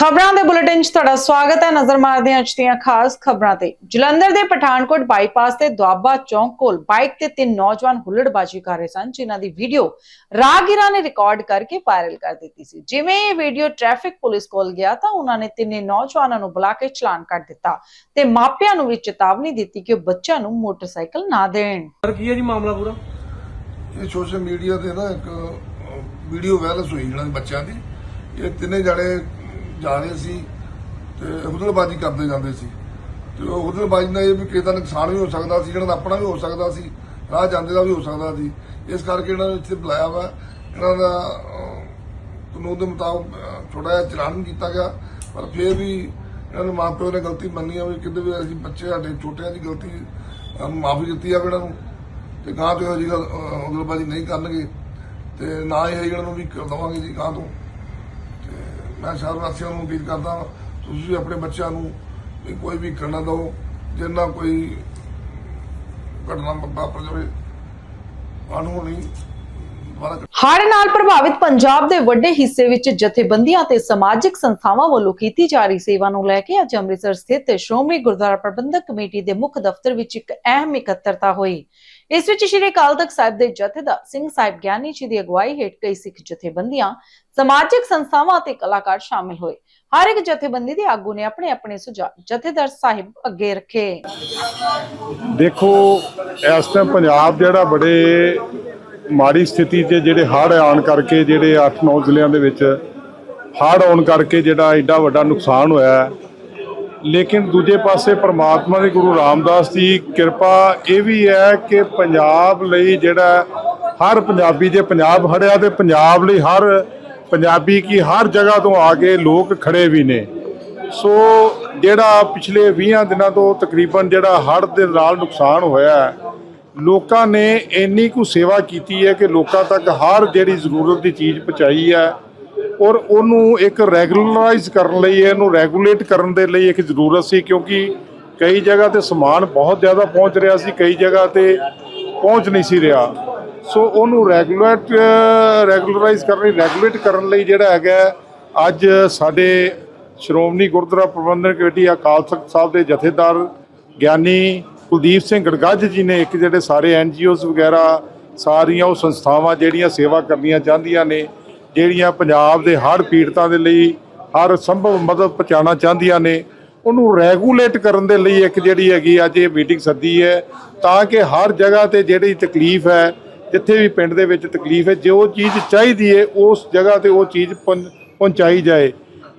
ਖਬਰਾਂ ਦੇ ਬੁਲੇਟਿਨ 'ਚ ਤੁਹਾਡਾ ਸਵਾਗਤ ਹੈ। ਨਜ਼ਰ ਮਾਰਦੇ ਹਾਂ ਅੱਜ ਦੀਆਂ ਖਾਸ ਖਬਰਾਂ ਤੇ। ਜਲੰਧਰ ਦੇ ਪਠਾਨਕੋਟ ਬਾਈਪਾਸ ਤੇ ਦੁਆਬਾ ਚੌਂਕ ਕੋਲ ਬਾਈਕ ਤੇ ਤਿੰਨ ਨੌਜਵਾਨ ਹੁੱਲੜਬਾਜ਼ੀ ਕਰ ਰਹੇ ਸਨ ਜਿਨ੍ਹਾਂ ਦੀ ਵੀਡੀਓ ਰਾਹਗੀਰਾਂ ਨੇ ਰਿਕਾਰਡ ਕਰਕੇ ਵਾਇਰਲ ਕਰ ਦਿੱਤੀ ਸੀ। ਜਿਵੇਂ ਇਹ ਵੀਡੀਓ ਟ੍ਰੈਫਿਕ ਪੁਲਿਸ ਕੋਲ ਗਿਆ ਤਾਂ ਉਹਨਾਂ ਨੇ ਤਿੰਨੇ ਨੌਜਵਾਨਾਂ ਨੂੰ ਬੁਲਾ ਕੇ ਚਲਾਨ ਕੱਟ ਦਿੱਤਾ ਤੇ ਮਾਪਿਆਂ ਨੂੰ ਵੀ ਚੇਤਾਵਨੀ ਦਿੱਤੀ ਕਿ ਉਹ ਬੱਚਿਆਂ ਨੂੰ ਮੋਟਰਸਾਈਕਲ ਨਾ ਦੇਣ। ਸਰ ਕੀ ਹੈ ਜੀ ਮਾਮਲਾ ਪੂਰਾ? ਇਹ ਸੋਸ਼ਲ ਮੀਡੀਆ ਤੇ ਨਾ ਇੱਕ ਵੀਡੀਓ ਵਾਇਰਲ ਹੋਈ ਦੇ ਬੱਚਿਆਂ ਦੀ। ਇਹ ਤਿੰਨੇ ਜਣੇ ਜਾ ਰਹੇ ਸੀ ਤੇ ਹੁਦਲਬਾਜ਼ੀ ਕਰਦੇ ਜਾਂਦੇ ਸੀ। ਤੇ ਉਹ ਹੁਦਲਬਾਜ਼ੀ ਨਾਲ ਇਹ ਵੀ ਕਿਸੇ ਦਾ ਨੁਕਸਾਨ ਵੀ ਹੋ ਸਕਦਾ ਸੀ ਜਿਹੜਾ ਦਾ ਆਪਣਾ ਵੀ ਹੋ ਸਕਦਾ ਸੀ ਰਾਹ ਜਾਂਦੇ ਦਾ ਵੀ ਹੋ ਸਕਦਾ ਸੀ। ਇਸ ਕਰਕੇ ਇਹਨਾਂ ਨੂੰ ਇੱਥੇ ਬੁਲਾਇਆ ਵਾ। ਇਹਨਾਂ ਦਾ ਕਾਨੂੰਨ ਦੇ ਮੁਤਾਬਕ ਅਹ, ਥੋੜਾ ਜਿਹਾ ਚਲਾਨ ਕੀਤਾ ਗਿਆ। ਪਰ ਫਿਰ ਵੀ ਇਹਨਾਂ ਨੂੰ ਮਾਪਿਓ ਨੇ ਗਲਤੀ ਮੰਨੀ ਆ ਵੀ ਕਿਤੇ ਵੀ ਅਸੀਂ ਬੱਚੇ ਸਾਡੇ ਛੋਟਿਆਂ ਦੀ ਗਲਤੀ ਮਾਫੀ ਦਿੱਤੀ ਆ ਇਹਨਾਂ ਨੂੰ। ਤੇ ਗਾਂ ਤੋਂ ਇਹੋ ਗੱਲ ਉਗਲਬਾਜੀ ਨਹੀਂ ਕਰਨਗੇ। ਤੇ ਨਾ ਹੀ ਇਹਨਾਂ ਨੂੰ ਵੀ ਕਰ ਦਵਾਂਗੇ ਜੀ ਗਾਂ ਤੋਂ। ਮੈਂ ਸ਼ਹਿਰ ਵਾਸੀਆਂ ਨੂੰ ਅਪੀਲ ਕਰਦਾ ਤੁਸੀਂ ਵੀ ਆਪਣੇ ਬੱਚਿਆਂ ਨੂੰ ਵੀ ਕੋਈ ਵੀ ਕਰਨਾ ਦਿਓ, ਜਿੰਨਾ ਕੋਈ ਘਟਨਾ ਵਾਪਰ ਜਾਵੇ। ਅਣਹੋਣੀ ਹੜ੍ਹ ਨਾਲ ਪ੍ਰਭਾਵਿਤ ਪੰਜਾਬ ਦੇ ਵੱਡੇ ਹਿੱਸੇ ਵਿੱਚ ਜਥੇਬੰਦੀਆਂ ਤੇ ਸਮਾਜਿਕ ਸੰਸਥਾਵਾਂ ਵੱਲੋਂ ਕੀਤੀ ਜਾ ਰਹੀ ਸੇਵਾ ਨੂੰ ਲੈ ਕੇ ਅੱਜ ਅੰਮ੍ਰਿਤਸਰ ਸਥਿਤ ਸ਼੍ਰੋਮਣੀ ਗੁਰਦੁਆਰਾ ਪ੍ਰਬੰਧਕ ਕਮੇਟੀ ਦੇ ਮੁੱਖ ਦਫ਼ਤਰ ਵਿੱਚ ਇੱਕ ਅਹਿਮ ਇਕੱਤਰਤਾ ਹੋਈ। ਇਸ ਵਿੱਚ ਸ਼੍ਰੀ ਅਕਾਲ ਤਖਤ ਸਾਹਿਬ ਦੇ ਜਥੇਦਾਰ ਸਿੰਘ ਸਾਹਿਬ ਗਿਆਨੀ ਜੀ ਦੀ ਅਗਵਾਈ ਹੇਠ ਕਈ ਸਿੱਖ ਜਥੇਬੰਦੀਆਂ, ਸਮਾਜਿਕ ਸੰਸਥਾਵਾਂ ਅਤੇ ਕਲਾਕਾਰ ਸ਼ਾਮਿਲ ਹੋਏ ਹਰ ਇੱਕ ਜਥੇਬੰਦੀ ਦੇ ਆਗੂ ਨੇ ਆਪਣੇ ਆਪਣੇ ਸੁਝਾਅ ਜਥੇਦਾਰ ਸਾਹਿਬ ਅੱਗੇ ਰੱਖੇ ਦੇਖੋ, ਇਸ ਟਾਈਮ ਪੰਜਾਬ ਜਿਹੜਾ ਬੜੇ ਮਾੜੀ ਸਥਿਤੀ 'ਚ ਜਿਹੜੇ ਹੜ੍ਹ ਆਉਣ ਕਰਕੇ, ਜਿਹੜੇ 8-9 ਜ਼ਿਲ੍ਹਿਆਂ ਦੇ ਵਿੱਚ ਹੜ੍ਹ ਆਉਣ ਕਰਕੇ ਜਿਹੜਾ ਐਡਾ ਵੱਡਾ ਨੁਕਸਾਨ ਹੋਇਆ ਹੈ। ਲੇਕਿਨ ਦੂਜੇ ਪਾਸੇ ਪ੍ਰਮਾਤਮਾ ਦੇ ਗੁਰੂ ਰਾਮਦਾਸ ਦੀ ਕਿਰਪਾ ਇਹ ਵੀ ਹੈ ਕਿ ਪੰਜਾਬ ਲਈ ਜਿਹੜਾ ਹਰ ਪੰਜਾਬੀ ਜੇ ਪੰਜਾਬ ਖੜਿਆ ਤੇ ਪੰਜਾਬ ਲਈ ਹਰ ਪੰਜਾਬੀ ਕੀ ਹਰ ਜਗ੍ਹਾ ਤੋਂ ਆ ਕੇ ਲੋਕ ਖੜੇ ਵੀ ਨੇ। ਸੋ ਜਿਹੜਾ ਪਿਛਲੇ 20 ਦਿਨਾਂ ਤੋਂ ਤਕਰੀਬਨ ਜਿਹੜਾ ਹੜ੍ਹ ਦੇ ਨਾਲ ਨੁਕਸਾਨ ਹੋਇਆ ਲੋਕਾਂ ਨੇ ਇੰਨੀ ਕੁ ਸੇਵਾ ਕੀਤੀ ਹੈ ਕਿ ਲੋਕਾਂ ਤੱਕ ਹਰ ਜਿਹੜੀ ਜ਼ਰੂਰਤ ਦੀ ਚੀਜ਼ ਪਹੁੰਚਾਈ ਹੈ ਔਰ ਉਹਨੂੰ ਇੱਕ ਰੈਗੂਲਰਾਈਜ਼ ਕਰਨ ਲਈ, ਇਹਨੂੰ ਰੈਗੂਲੇਟ ਕਰਨ ਦੇ ਲਈ ਇੱਕ ਜ਼ਰੂਰਤ ਸੀ, ਕਿਉਂਕਿ ਕਈ ਜਗ੍ਹਾ ਤੇ ਸਮਾਨ ਬਹੁਤ ਜ਼ਿਆਦਾ ਪਹੁੰਚ ਰਿਹਾ ਸੀ, ਕਈ ਜਗ੍ਹਾ ਤੇ ਪਹੁੰਚ ਨਹੀਂ ਸੀ ਰਿਹਾ। ਸੋ ਉਹਨੂੰ ਰੈਗੂਲੇਟ, ਰੈਗੂਲਰਾਈਜ਼ ਕਰਨ ਲਈ, ਰੈਗੂਲੇਟ ਕਰਨ ਲਈ ਜਿਹੜਾ ਹੈਗਾ, ਅੱਜ ਸਾਡੇ ਸ਼੍ਰੋਮਣੀ ਗੁਰਦੁਆਰਾ ਪ੍ਰਬੰਧਕ ਕਮੇਟੀ ਅਕਾਲ ਤਖਤ ਸਾਹਿਬ ਦੇ ਜਥੇਦਾਰ ਗਿਆਨੀ ਕੁਲਦੀਪ ਸਿੰਘ ਗੜਗੱਜ ਜੀ ਨੇ ਇੱਕ ਜਿਹੜੇ ਸਾਰੇ ਐਨਜੀਓਜ਼ ਵਗੈਰਾ, ਸਾਰੀਆਂ ਉਹ ਸੰਸਥਾਵਾਂ ਜਿਹੜੀਆਂ ਸੇਵਾ ਕਰਨੀਆਂ ਚਾਹੁੰਦੀਆਂ ਨੇ ਜਿਹੜੀਆਂ ਪੰਜਾਬ ਦੇ ਹਰ ਪੀੜਤਾਂ ਦੇ ਲਈ ਹਰ ਸੰਭਵ ਮਦਦ ਪਹੁੰਚਾਉਣਾ ਚਾਹੁੰਦੀਆਂ ਨੇ, ਉਹਨੂੰ ਰੈਗੂਲੇਟ ਕਰਨ ਦੇ ਲਈ ਇੱਕ ਜਿਹੜੀ ਹੈਗੀ ਅੱਜ ਇਹ ਮੀਟਿੰਗ ਸੱਦੀ ਹੈ, ਤਾਂ ਕਿ ਹਰ ਜਗ੍ਹਾ ਤੇ ਜਿਹੜੀ ਤਕਲੀਫ ਹੈ, ਜਿੱਥੇ ਵੀ ਪਿੰਡ ਦੇ ਵਿੱਚ ਤਕਲੀਫ ਹੈ, ਜੋ ਚੀਜ਼ ਚਾਹੀਦੀ ਹੈ, ਉਸ ਜਗ੍ਹਾ ਤੇ ਉਹ ਚੀਜ਼ ਪਹੁੰ- ਪਹੁੰਚਾਈ ਜਾਏ।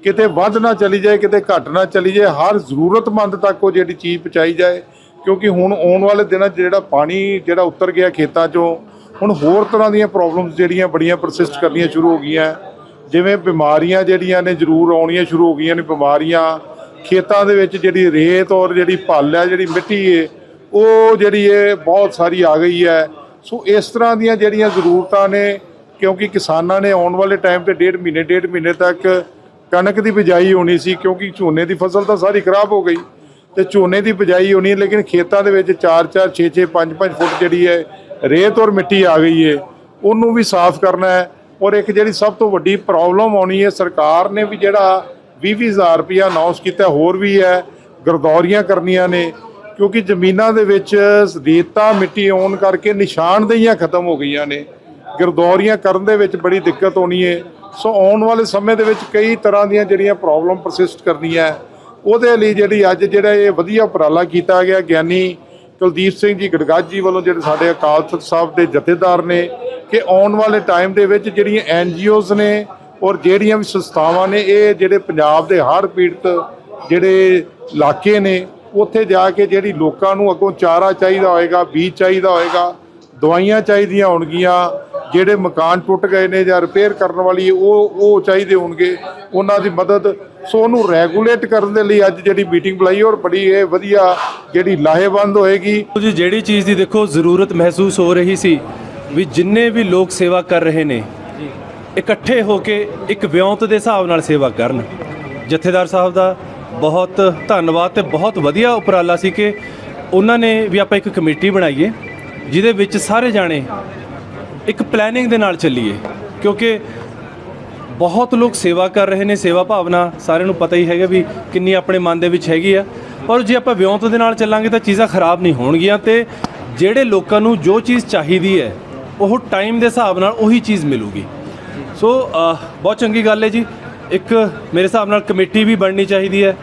ਕਿਤੇ ਵੱਧ ਨਾ ਚਲੀ ਜਾਏ, ਕਿਤੇ ਘੱਟ ਨਾ ਚਲੀ ਜਾਏ, ਹਰ ਜ਼ਰੂਰਤਮੰਦ ਤੱਕ ਉਹ ਜਿਹੜੀ ਚੀਜ਼ ਪਹੁੰਚਾਈ ਜਾਏ, ਕਿਉਂਕਿ ਹੁਣ ਆਉਣ ਵਾਲੇ ਦਿਨਾਂ 'ਚ ਜਿਹੜਾ ਪਾਣੀ ਜਿਹੜਾ ਉਤਰ ਗਿਆ ਖੇਤਾਂ 'ਚੋਂ ਹੁਣ ਹੋਰ ਤਰ੍ਹਾਂ ਦੀਆਂ ਪ੍ਰੋਬਲਮਸ ਜਿਹੜੀਆਂ ਬੜੀਆਂ ਪਰਸਿਸਟ ਕਰਨੀਆਂ ਸ਼ੁਰੂ ਹੋ ਗਈਆਂ। ਜਿਵੇਂ ਬਿਮਾਰੀਆਂ ਜਿਹੜੀਆਂ ਨੇ ਜ਼ਰੂਰ ਆਉਣੀਆਂ ਸ਼ੁਰੂ ਹੋ ਗਈਆਂ ਨੇ ਬਿਮਾਰੀਆਂ। ਖੇਤਾਂ ਦੇ ਵਿੱਚ ਜਿਹੜੀ ਰੇਤ ਔਰ ਜਿਹੜੀ ਭੱਲ ਹੈ ਜਿਹੜੀ ਮਿੱਟੀ ਹੈ ਉਹ ਜਿਹੜੀ ਹੈ ਬਹੁਤ ਸਾਰੀ ਆ ਗਈ ਹੈ। ਸੋ ਇਸ ਤਰ੍ਹਾਂ ਦੀਆਂ ਜਿਹੜੀਆਂ ਜ਼ਰੂਰਤਾਂ ਨੇ, ਕਿਉਂਕਿ ਕਿਸਾਨਾਂ ਨੇ ਆਉਣ ਵਾਲੇ ਟਾਈਮ ਤੇ ਡੇਢ ਮਹੀਨੇ ਡੇਢ ਮਹੀਨੇ ਤੱਕ ਕਣਕ ਦੀ ਬਿਜਾਈ ਹੋਣੀ ਸੀ, ਕਿਉਂਕਿ ਝੋਨੇ ਦੀ ਫਸਲ ਤਾਂ ਸਾਰੀ ਖਰਾਬ ਹੋ ਗਈ। ਤੇ ਝੋਨੇ ਦੀ ਬਿਜਾਈ ਹੋਣੀ, ਲੇਕਿਨ ਖੇਤਾਂ ਦੇ ਵਿੱਚ 4 4 6 6 5 5 ਫੁੱਟ ਜਿਹੜੀ ਹੈ ਰੇਤ ਔਰ ਮਿੱਟੀ ਆ ਗਈ ਹੈ ਉਹਨੂੰ ਵੀ ਸਾਫ਼ ਕਰਨਾ ਹੈ ਔਰ ਇੱਕ ਜਿਹੜੀ ਸਭ ਤੋਂ ਵੱਡੀ ਪ੍ਰੋਬਲਮ ਆਉਣੀ ਹੈ, ਸਰਕਾਰ ਨੇ ਵੀ ਜਿਹੜਾ 20 ਹਜ਼ਾਰ ਰੁਪਇਆ ਅਨਾਉਂਸ ਕੀਤਾ, ਹੋਰ ਵੀ ਹੈ, ਗਰਦੌਰੀਆਂ ਕਰਨੀਆਂ ਨੇ, ਕਿਉਂਕਿ ਜ਼ਮੀਨਾਂ ਦੇ ਵਿੱਚ ਰੇਤਾ, ਮਿੱਟੀ ਆਉਣ ਕਰਕੇ ਨਿਸ਼ਾਨਦੇਹੀਆਂ ਖਤਮ ਹੋ ਗਈਆਂ ਨੇ। ਗਰਦੌਰੀਆਂ ਕਰਨ ਦੇ ਵਿੱਚ ਬੜੀ ਦਿੱਕਤ ਆਉਣੀ ਹੈ ਸੋ ਆਉਣ ਵਾਲੇ ਸਮੇਂ ਦੇ ਵਿੱਚ ਕਈ ਤਰ੍ਹਾਂ ਦੀਆਂ ਜਿਹੜੀਆਂ ਪ੍ਰੋਬਲਮ ਪਰਸਿਸਟ ਕਰਨੀਆਂ ਉਹਦੇ ਲਈ ਜਿਹੜੀ ਅੱਜ ਜਿਹੜਾ ਇਹ ਵਧੀਆ ਉਪਰਾਲਾ ਕੀਤਾ ਗਿਆ ਗਿਆਨੀ ਕੁਲਦੀਪ ਸਿੰਘ ਜੀ ਗੜਗੱਜ ਜੀ ਵੱਲੋਂ ਜਿਹੜੇ ਸਾਡੇ ਅਕਾਲ ਤਖਤ ਸਾਹਿਬ ਦੇ ਜਥੇਦਾਰ ਨੇ ਕਿ ਆਉਣ ਵਾਲੇ ਟਾਈਮ ਦੇ ਵਿੱਚ ਜਿਹੜੀਆਂ ਐਨਜੀਓਜ਼ ਨੇ ਔਰ ਜਿਹੜੀਆਂ ਵੀ ਸੰਸਥਾਵਾਂ ਨੇ, ਇਹ ਜਿਹੜੇ ਪੰਜਾਬ ਦੇ ਹੜ੍ਹ ਪੀੜਤ ਜਿਹੜੇ ਇਲਾਕੇ ਨੇ, ਉੱਥੇ ਜਾ ਕੇ ਜਿਹੜੀ ਲੋਕਾਂ ਨੂੰ ਅੱਗੋਂ ਚਾਰਾ ਚਾਹੀਦਾ ਹੋਏਗਾ, ਬੀਜ ਚਾਹੀਦਾ ਹੋਏਗਾ, ਦਵਾਈਆਂ ਚਾਹੀਦੀਆਂ ਹੋਣਗੀਆਂ ਜਿਹੜੇ ਮਕਾਨ ਟੁੱਟ ਗਏ ਨੇ ਜਾਂ ਰਿਪੇਅਰ ਕਰਨ ਵਾਲੀ ਉਹ ਉਹ ਚਾਹੀਦੇ ਹੋਣਗੇ। ਉਹਨਾਂ ਦੀ ਮਦਦ ਸੋ ਉਹਨੂੰ ਰੈਗੂਲੇਟ ਕਰਨ ਦੇ ਲਈ ਅੱਜ ਜਿਹੜੀ ਮੀਟਿੰਗ ਬੁਲਾਈ ਔਰ ਬੜੀ ਇਹ ਵਧੀਆ ਜਿਹੜੀ ਲਾਹੇਵੰਦ ਹੋਏਗੀ। ਜੀ ਜਿਹੜੀ ਚੀਜ਼ ਦੀ ਦੇਖੋ, ਜ਼ਰੂਰਤ ਮਹਿਸੂਸ ਹੋ ਰਹੀ ਸੀ ਵੀ ਜਿੰਨੇ ਵੀ ਲੋਕ ਸੇਵਾ ਕਰ ਰਹੇ ਨੇ, ਇਕੱਠੇ ਹੋ ਕੇ ਇੱਕ ਵਿਉਂਤ ਦੇ ਹਿਸਾਬ ਨਾਲ ਸੇਵਾ ਕਰਨ। ਜਥੇਦਾਰ ਸਾਹਿਬ ਦਾ ਬਹੁਤ ਧੰਨਵਾਦ ਤੇ ਬਹੁਤ ਵਧੀਆ ਉਪਰਾਲਾ ਸੀ ਕਿ ਉਹਨਾਂ ਨੇ ਵੀ ਆਪਾਂ ਇੱਕ ਕਮੇਟੀ ਬਣਾਈਏ, ਜਿਹਦੇ ਵਿੱਚ ਸਾਰੇ ਜਾਣੇ ਇੱਕ ਪਲੈਨਿੰਗ ਦੇ ਨਾਲ ਚੱਲੀਏ, ਕਿਉਂਕਿ ਬਹੁਤ ਲੋਕ ਸੇਵਾ ਕਰ ਰਹੇ ਨੇ, ਸੇਵਾ ਭਾਵਨਾ ਸਾਰਿਆਂ ਨੂੰ ਪਤਾ ਹੀ ਹੈਗਾ ਵੀ ਕਿੰਨੀ ਆਪਣੇ ਮਨ ਦੇ ਵਿੱਚ ਹੈਗੀ ਆ। ਪਰ ਜੇ ਆਪਾਂ ਵਿਉਂਤ ਦੇ ਨਾਲ ਚੱਲਾਂਗੇ ਤਾਂ ਚੀਜ਼ਾਂ ਖਰਾਬ ਨਹੀਂ ਹੋਣਗੀਆਂ ਤੇ ਜਿਹੜੇ ਲੋਕਾਂ ਨੂੰ ਜੋ ਚੀਜ਼ ਚਾਹੀਦੀ ਹੈ, ਉਹ ਟਾਈਮ ਦੇ ਹਿਸਾਬ ਨਾਲ ਉਹੀ ਚੀਜ਼ ਮਿਲੂਗੀ। ਸੋ ਬਹੁਤ ਚੰਗੀ ਗੱਲ ਹੈ ਜੀ। ਇੱਕ ਮੇਰੇ ਹਿਸਾਬ ਨਾਲ ਕਮੇਟੀ ਵੀ ਬਣਨੀ ਚਾਹੀਦੀ ਹੈ।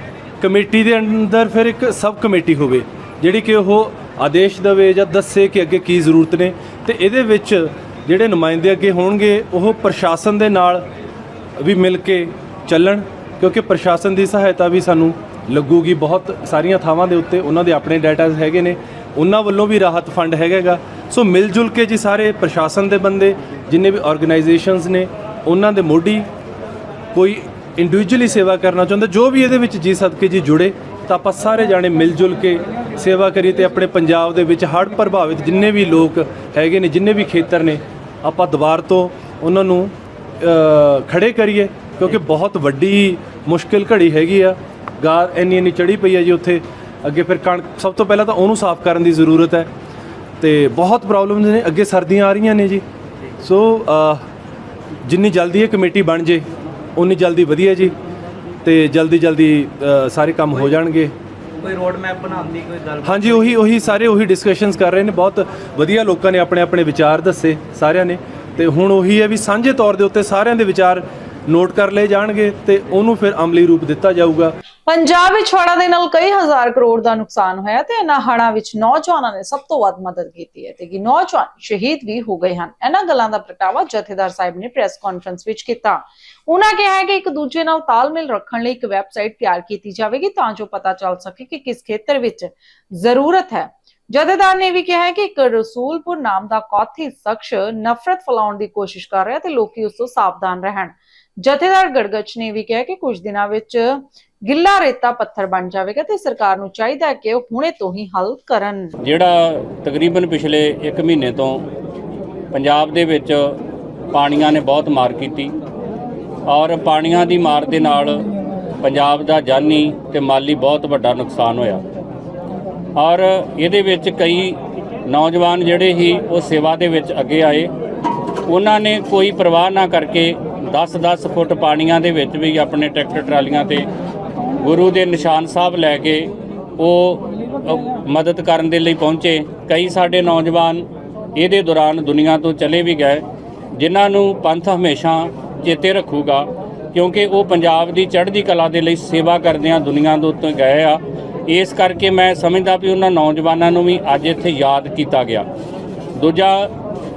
ਕਮੇਟੀ ਦੇ ਅੰਦਰ ਫਿਰ ਇੱਕ ਸਬ ਕਮੇਟੀ ਹੋਵੇ, ਜਿਹੜੀ ਕਿ ਉਹ ਆਦੇਸ਼ ਦੇਵੇ ਜਾਂ ਦੱਸੇ ਕਿ ਅੱਗੇ ਕੀ ਜ਼ਰੂਰਤ ਨੇ। ਤੇ ਇਹਦੇ ਵਿੱਚ ਜਿਹੜੇ ਨੁਮਾਇੰਦੇ ਅੱਗੇ ਹੋਣਗੇ, ਉਹ ਪ੍ਰਸ਼ਾਸਨ ਦੇ ਨਾਲ ਵੀ ਮਿਲ ਕੇ ਚੱਲਣ, ਕਿਉਂਕਿ ਪ੍ਰਸ਼ਾਸਨ ਦੀ ਸਹਾਇਤਾ ਵੀ ਸਾਨੂੰ ਲੱਗੂਗੀ। ਬਹੁਤ ਸਾਰੀਆਂ ਥਾਵਾਂ ਦੇ ਉੱਤੇ ਉਹਨਾਂ ਦੇ ਆਪਣੇ ਡਾਟਾਜ਼ ਹੈਗੇ ਨੇ। ਉਹਨਾਂ ਵੱਲੋਂ ਵੀ ਰਾਹਤ ਫੰਡ ਹੈਗਾਗਾ। ਸੋ ਮਿਲ ਜੁਲ ਕੇ ਜੀ ਸਾਰੇ ਪ੍ਰਸ਼ਾਸਨ ਦੇ ਬੰਦੇ, ਜਿੰਨੇ ਵੀ ਆਰਗੇਨਾਈਜੇਸ਼ਨਸ ਨੇ, ਉਹਨਾਂ ਦੇ ਮੋਢੀ ਕੋਈ ਇੰਡੀਵਿਜੂਅਲੀ ਸੇਵਾ ਕਰਨਾ ਚਾਹੁੰਦਾ, ਜੋ ਵੀ ਇਹਦੇ ਵਿੱਚ ਜੀ ਸਦਕੇ ਜੀ ਜੁੜੇ, ਤਾਂ ਆਪਾਂ ਸਾਰੇ ਜਾਣੇ ਮਿਲ ਜੁਲ ਕੇ ਸੇਵਾ ਕਰੀਏ ਤੇ ਆਪਣੇ ਪੰਜਾਬ ਦੇ ਵਿੱਚ ਹੜ੍ਹ ਪ੍ਰਭਾਵਿਤ ਜਿੰਨੇ ਵੀ ਲੋਕ ਹੈਗੇ ਨੇ, ਜਿੰਨੇ ਵੀ ਖੇਤਰ ਨੇ ਆਪਾਂ ਦੁਬਾਰ ਤੋਂ ਉਹਨਾਂ ਨੂੰ ਅ, ਖੜੇ ਕਰੀਏ ਕਿਉਂਕਿ ਬਹੁਤ ਵੱਡੀ ਮੁਸ਼ਕਿਲ ਘੜੀ ਹੈਗੀ ਆ। ਗਾਰ ਇੰਨੀ ਇੰਨੀ ਚੜੀ ਪਈ ਹੈ ਜੀ ਉੱਥੇ। ਅੱਗੇ ਫਿਰ ਕਣਕ ਸਭ ਤੋਂ ਪਹਿਲਾਂ ਤਾਂ ਉਹਨੂੰ ਸਾਫ਼ ਕਰਨ ਦੀ ਜ਼ਰੂਰਤ ਹੈ। ਤੇ ਬਹੁਤ ਪ੍ਰੋਬਲਮਸ ਨੇ ਅੱਗੇ ਸਰਦੀਆਂ ਆ ਰਹੀਆਂ ਨੇ ਜੀ। ਸੋ ਜਿੰਨੀ ਜਲਦੀ ਇਹ ਕਮੇਟੀ ਬਣ ਜੇ ਉਨੀ ਜਲਦੀ ਵਧੀਆ ਜੀ। ਤੇ ਜਲਦੀ ਜਲਦੀ ਸਾਰੇ ਕੰਮ ਹੋ ਜਾਣਗੇ। ਕੋਈ ਰੋਡ ਮੈਪ ਬਣਾਉਣ ਦੀ ਕੋਈ ਗੱਲ ਹਾਂਜੀ, ਉਹੀ ਉਹੀ ਸਾਰੇ ਉਹੀ ਡਿਸਕਸ਼ਨਸ ਕਰ ਰਹੇ ਨੇ। ਬਹੁਤ ਵਧੀਆ ਲੋਕਾਂ ਨੇ ਆਪਣੇ ਆਪਣੇ ਵਿਚਾਰ ਦੱਸੇ ਸਾਰਿਆਂ ਨੇ। ਤੇ ਹੁਣ ਉਹੀ ਹੈ ਵੀ ਸਾਂਝੇ ਤੌਰ ਦੇ ਉੱਤੇ ਸਾਰਿਆਂ ਦੇ ਵਿਚਾਰ ਨੋਟ ਕਰ ਲਏ ਜਾਣਗੇ ਤੇ ਉਹਨੂੰ ਫਿਰ ਅਮਲੀ ਰੂਪ ਦਿੱਤਾ ਜਾਊਗਾ। ਪੰਜਾਬ ਵਿੱਚ ਹੜ੍ਹਾਂ ਦੇ ਨਾਲ ਕਈ ਹਜ਼ਾਰ ਕਰੋੜ ਦਾ ਨੁਕਸਾਨ ਹੋਇਆ ਤੇ ਇਹਨਾਂ ਹੜ੍ਹਾਂ ਵਿੱਚ ਨੌਜਵਾਨਾਂ ਨੇ ਸਭ ਤੋਂ ਵੱਧ ਮਦਦ ਕੀਤੀ ਹੈ ਤੇ ਕਿ ਨੌਜਵਾਨ ਸ਼ਹੀਦ ਵੀ ਹੋ ਗਏ ਹਨ। ਇਹਨਾਂ ਗੱਲਾਂ ਦਾ ਪ੍ਰਗਟਾਵਾ ਜਥੇਦਾਰ ਸਾਹਿਬ ਨੇ ਪ੍ਰੈਸ ਕਾਨਫਰੰਸ ਵਿੱਚ ਕੀਤਾ। ਉਹਨਾਂ ਕਿਹਾ ਕਿ ਇੱਕ ਦੂਜੇ ਨਾਲ ਤਾਲਮੇਲ ਰੱਖਣ ਲਈ ਇੱਕ ਵੈਬਸਾਈਟ ਤਿਆਰ ਕੀਤੀ ਜਾਵੇਗੀ ਤਾਂ ਜੋ ਪਤਾ ਚੱਲ ਸਕੇ ਕਿ ਕਿਸ ਖੇਤਰ ਵਿੱਚ ਜ਼ਰੂਰਤ ਹੈ। ਜਥੇਦਾਰ ਨੇ ਵੀ ਕਿਹਾ ਕਿ ਇੱਕ ਰਸੂਲਪੁਰ ਨਾਮ ਦਾ ਕੌਥੀ ਸ਼ਖਸ ਨਫ਼ਰਤ ਫੈਲਾਉਣ ਦੀ ਕੋਸ਼ਿਸ਼ ਕਰ ਰਿਹਾ ਤੇ ਲੋਕੀ ਉਸ ਤੋਂ ਸਾਵਧਾਨ ਰਹਿਣ। ਜਥੇਦਾਰ ਗੜਗਚ ਨੇ ਵੀ ਕਿਹਾ ਕਿ ਕੁਝ ਦਿਨਾਂ ਵਿੱਚ ਗਿੱਲਾ ਰੇਤਾ ਪੱਥਰ ਬਣ ਜਾਵੇਗਾ ਤੇ ਸਰਕਾਰ ਨੂੰ ਚਾਹੀਦਾ ਹੈ ਕਿ ਉਹ ਹੁਣੇ ਤੋਂ ਹੀ ਹੱਲ ਕਰਨ। ਜਿਹੜਾ ਤਕਰੀਬਨ ਪਿਛਲੇ 1 ਮਹੀਨੇ ਤੋਂ ਪੰਜਾਬ ਦੇ ਵਿੱਚ ਪਾਣੀਆਂ ਨੇ ਬਹੁਤ ਮਾਰ ਕੀਤੀ ਔਰ ਪਾਣੀਆਂ ਦੀ ਮਾਰ ਦੇ ਨਾਲ ਪੰਜਾਬ ਦਾ ਜਾਨੀ ਤੇ ਮਾਲੀ ਬਹੁਤ ਵੱਡਾ ਨੁਕਸਾਨ ਹੋਇਆ। ਔਰ ਇਹਦੇ ਵਿੱਚ ਕਈ ਨੌਜਵਾਨ ਜਿਹੜੇ ਹੀ ਉਹ ਸੇਵਾ ਦੇ ਵਿੱਚ ਅੱਗੇ ਆਏ। ਉਹਨਾਂ ਨੇ ਕੋਈ ਪਰਵਾਹ ਨਾ ਕਰਕੇ 10-10 ਫੁੱਟ ਪਾਣੀਆਂ ਦੇ ਵਿੱਚ ਵੀ ਆਪਣੇ ਟਰੈਕਟਰ ਟਰਾਲੀਆਂ ਤੇ ਗੁਰੂ ਦੇ ਨਿਸ਼ਾਨ ਸਾਹਿਬ ਲੈ ਕੇ ਉਹ ਮਦਦ ਕਰਨ ਦੇ ਲਈ ਪਹੁੰਚੇ। ਕਈ ਸਾਡੇ ਨੌਜਵਾਨ ਇਹਦੇ ਦੌਰਾਨ ਦੁਨੀਆ ਤੋਂ ਚਲੇ ਵੀ ਗਏ, ਜਿਨ੍ਹਾਂ ਨੂੰ ਪੰਥ ਹਮੇਸ਼ਾ ਚੇਤੇ ਰੱਖੂਗਾ, ਕਿਉਂਕਿ ਉਹ ਪੰਜਾਬ ਦੀ ਚੜ੍ਹਦੀ ਕਲਾ ਦੇ ਲਈ ਸੇਵਾ ਕਰਦਿਆਂ ਦੁਨੀਆ ਦੇ ਉੱਤੇ ਗਏ ਆ। ਇਸ ਕਰਕੇ ਮੈਂ ਸਮਝਦਾ ਵੀ ਉਹਨਾਂ ਨੌਜਵਾਨਾਂ ਨੂੰ ਵੀ ਅੱਜ ਇੱਥੇ ਯਾਦ ਕੀਤਾ ਗਿਆ। ਦੂਜਾ,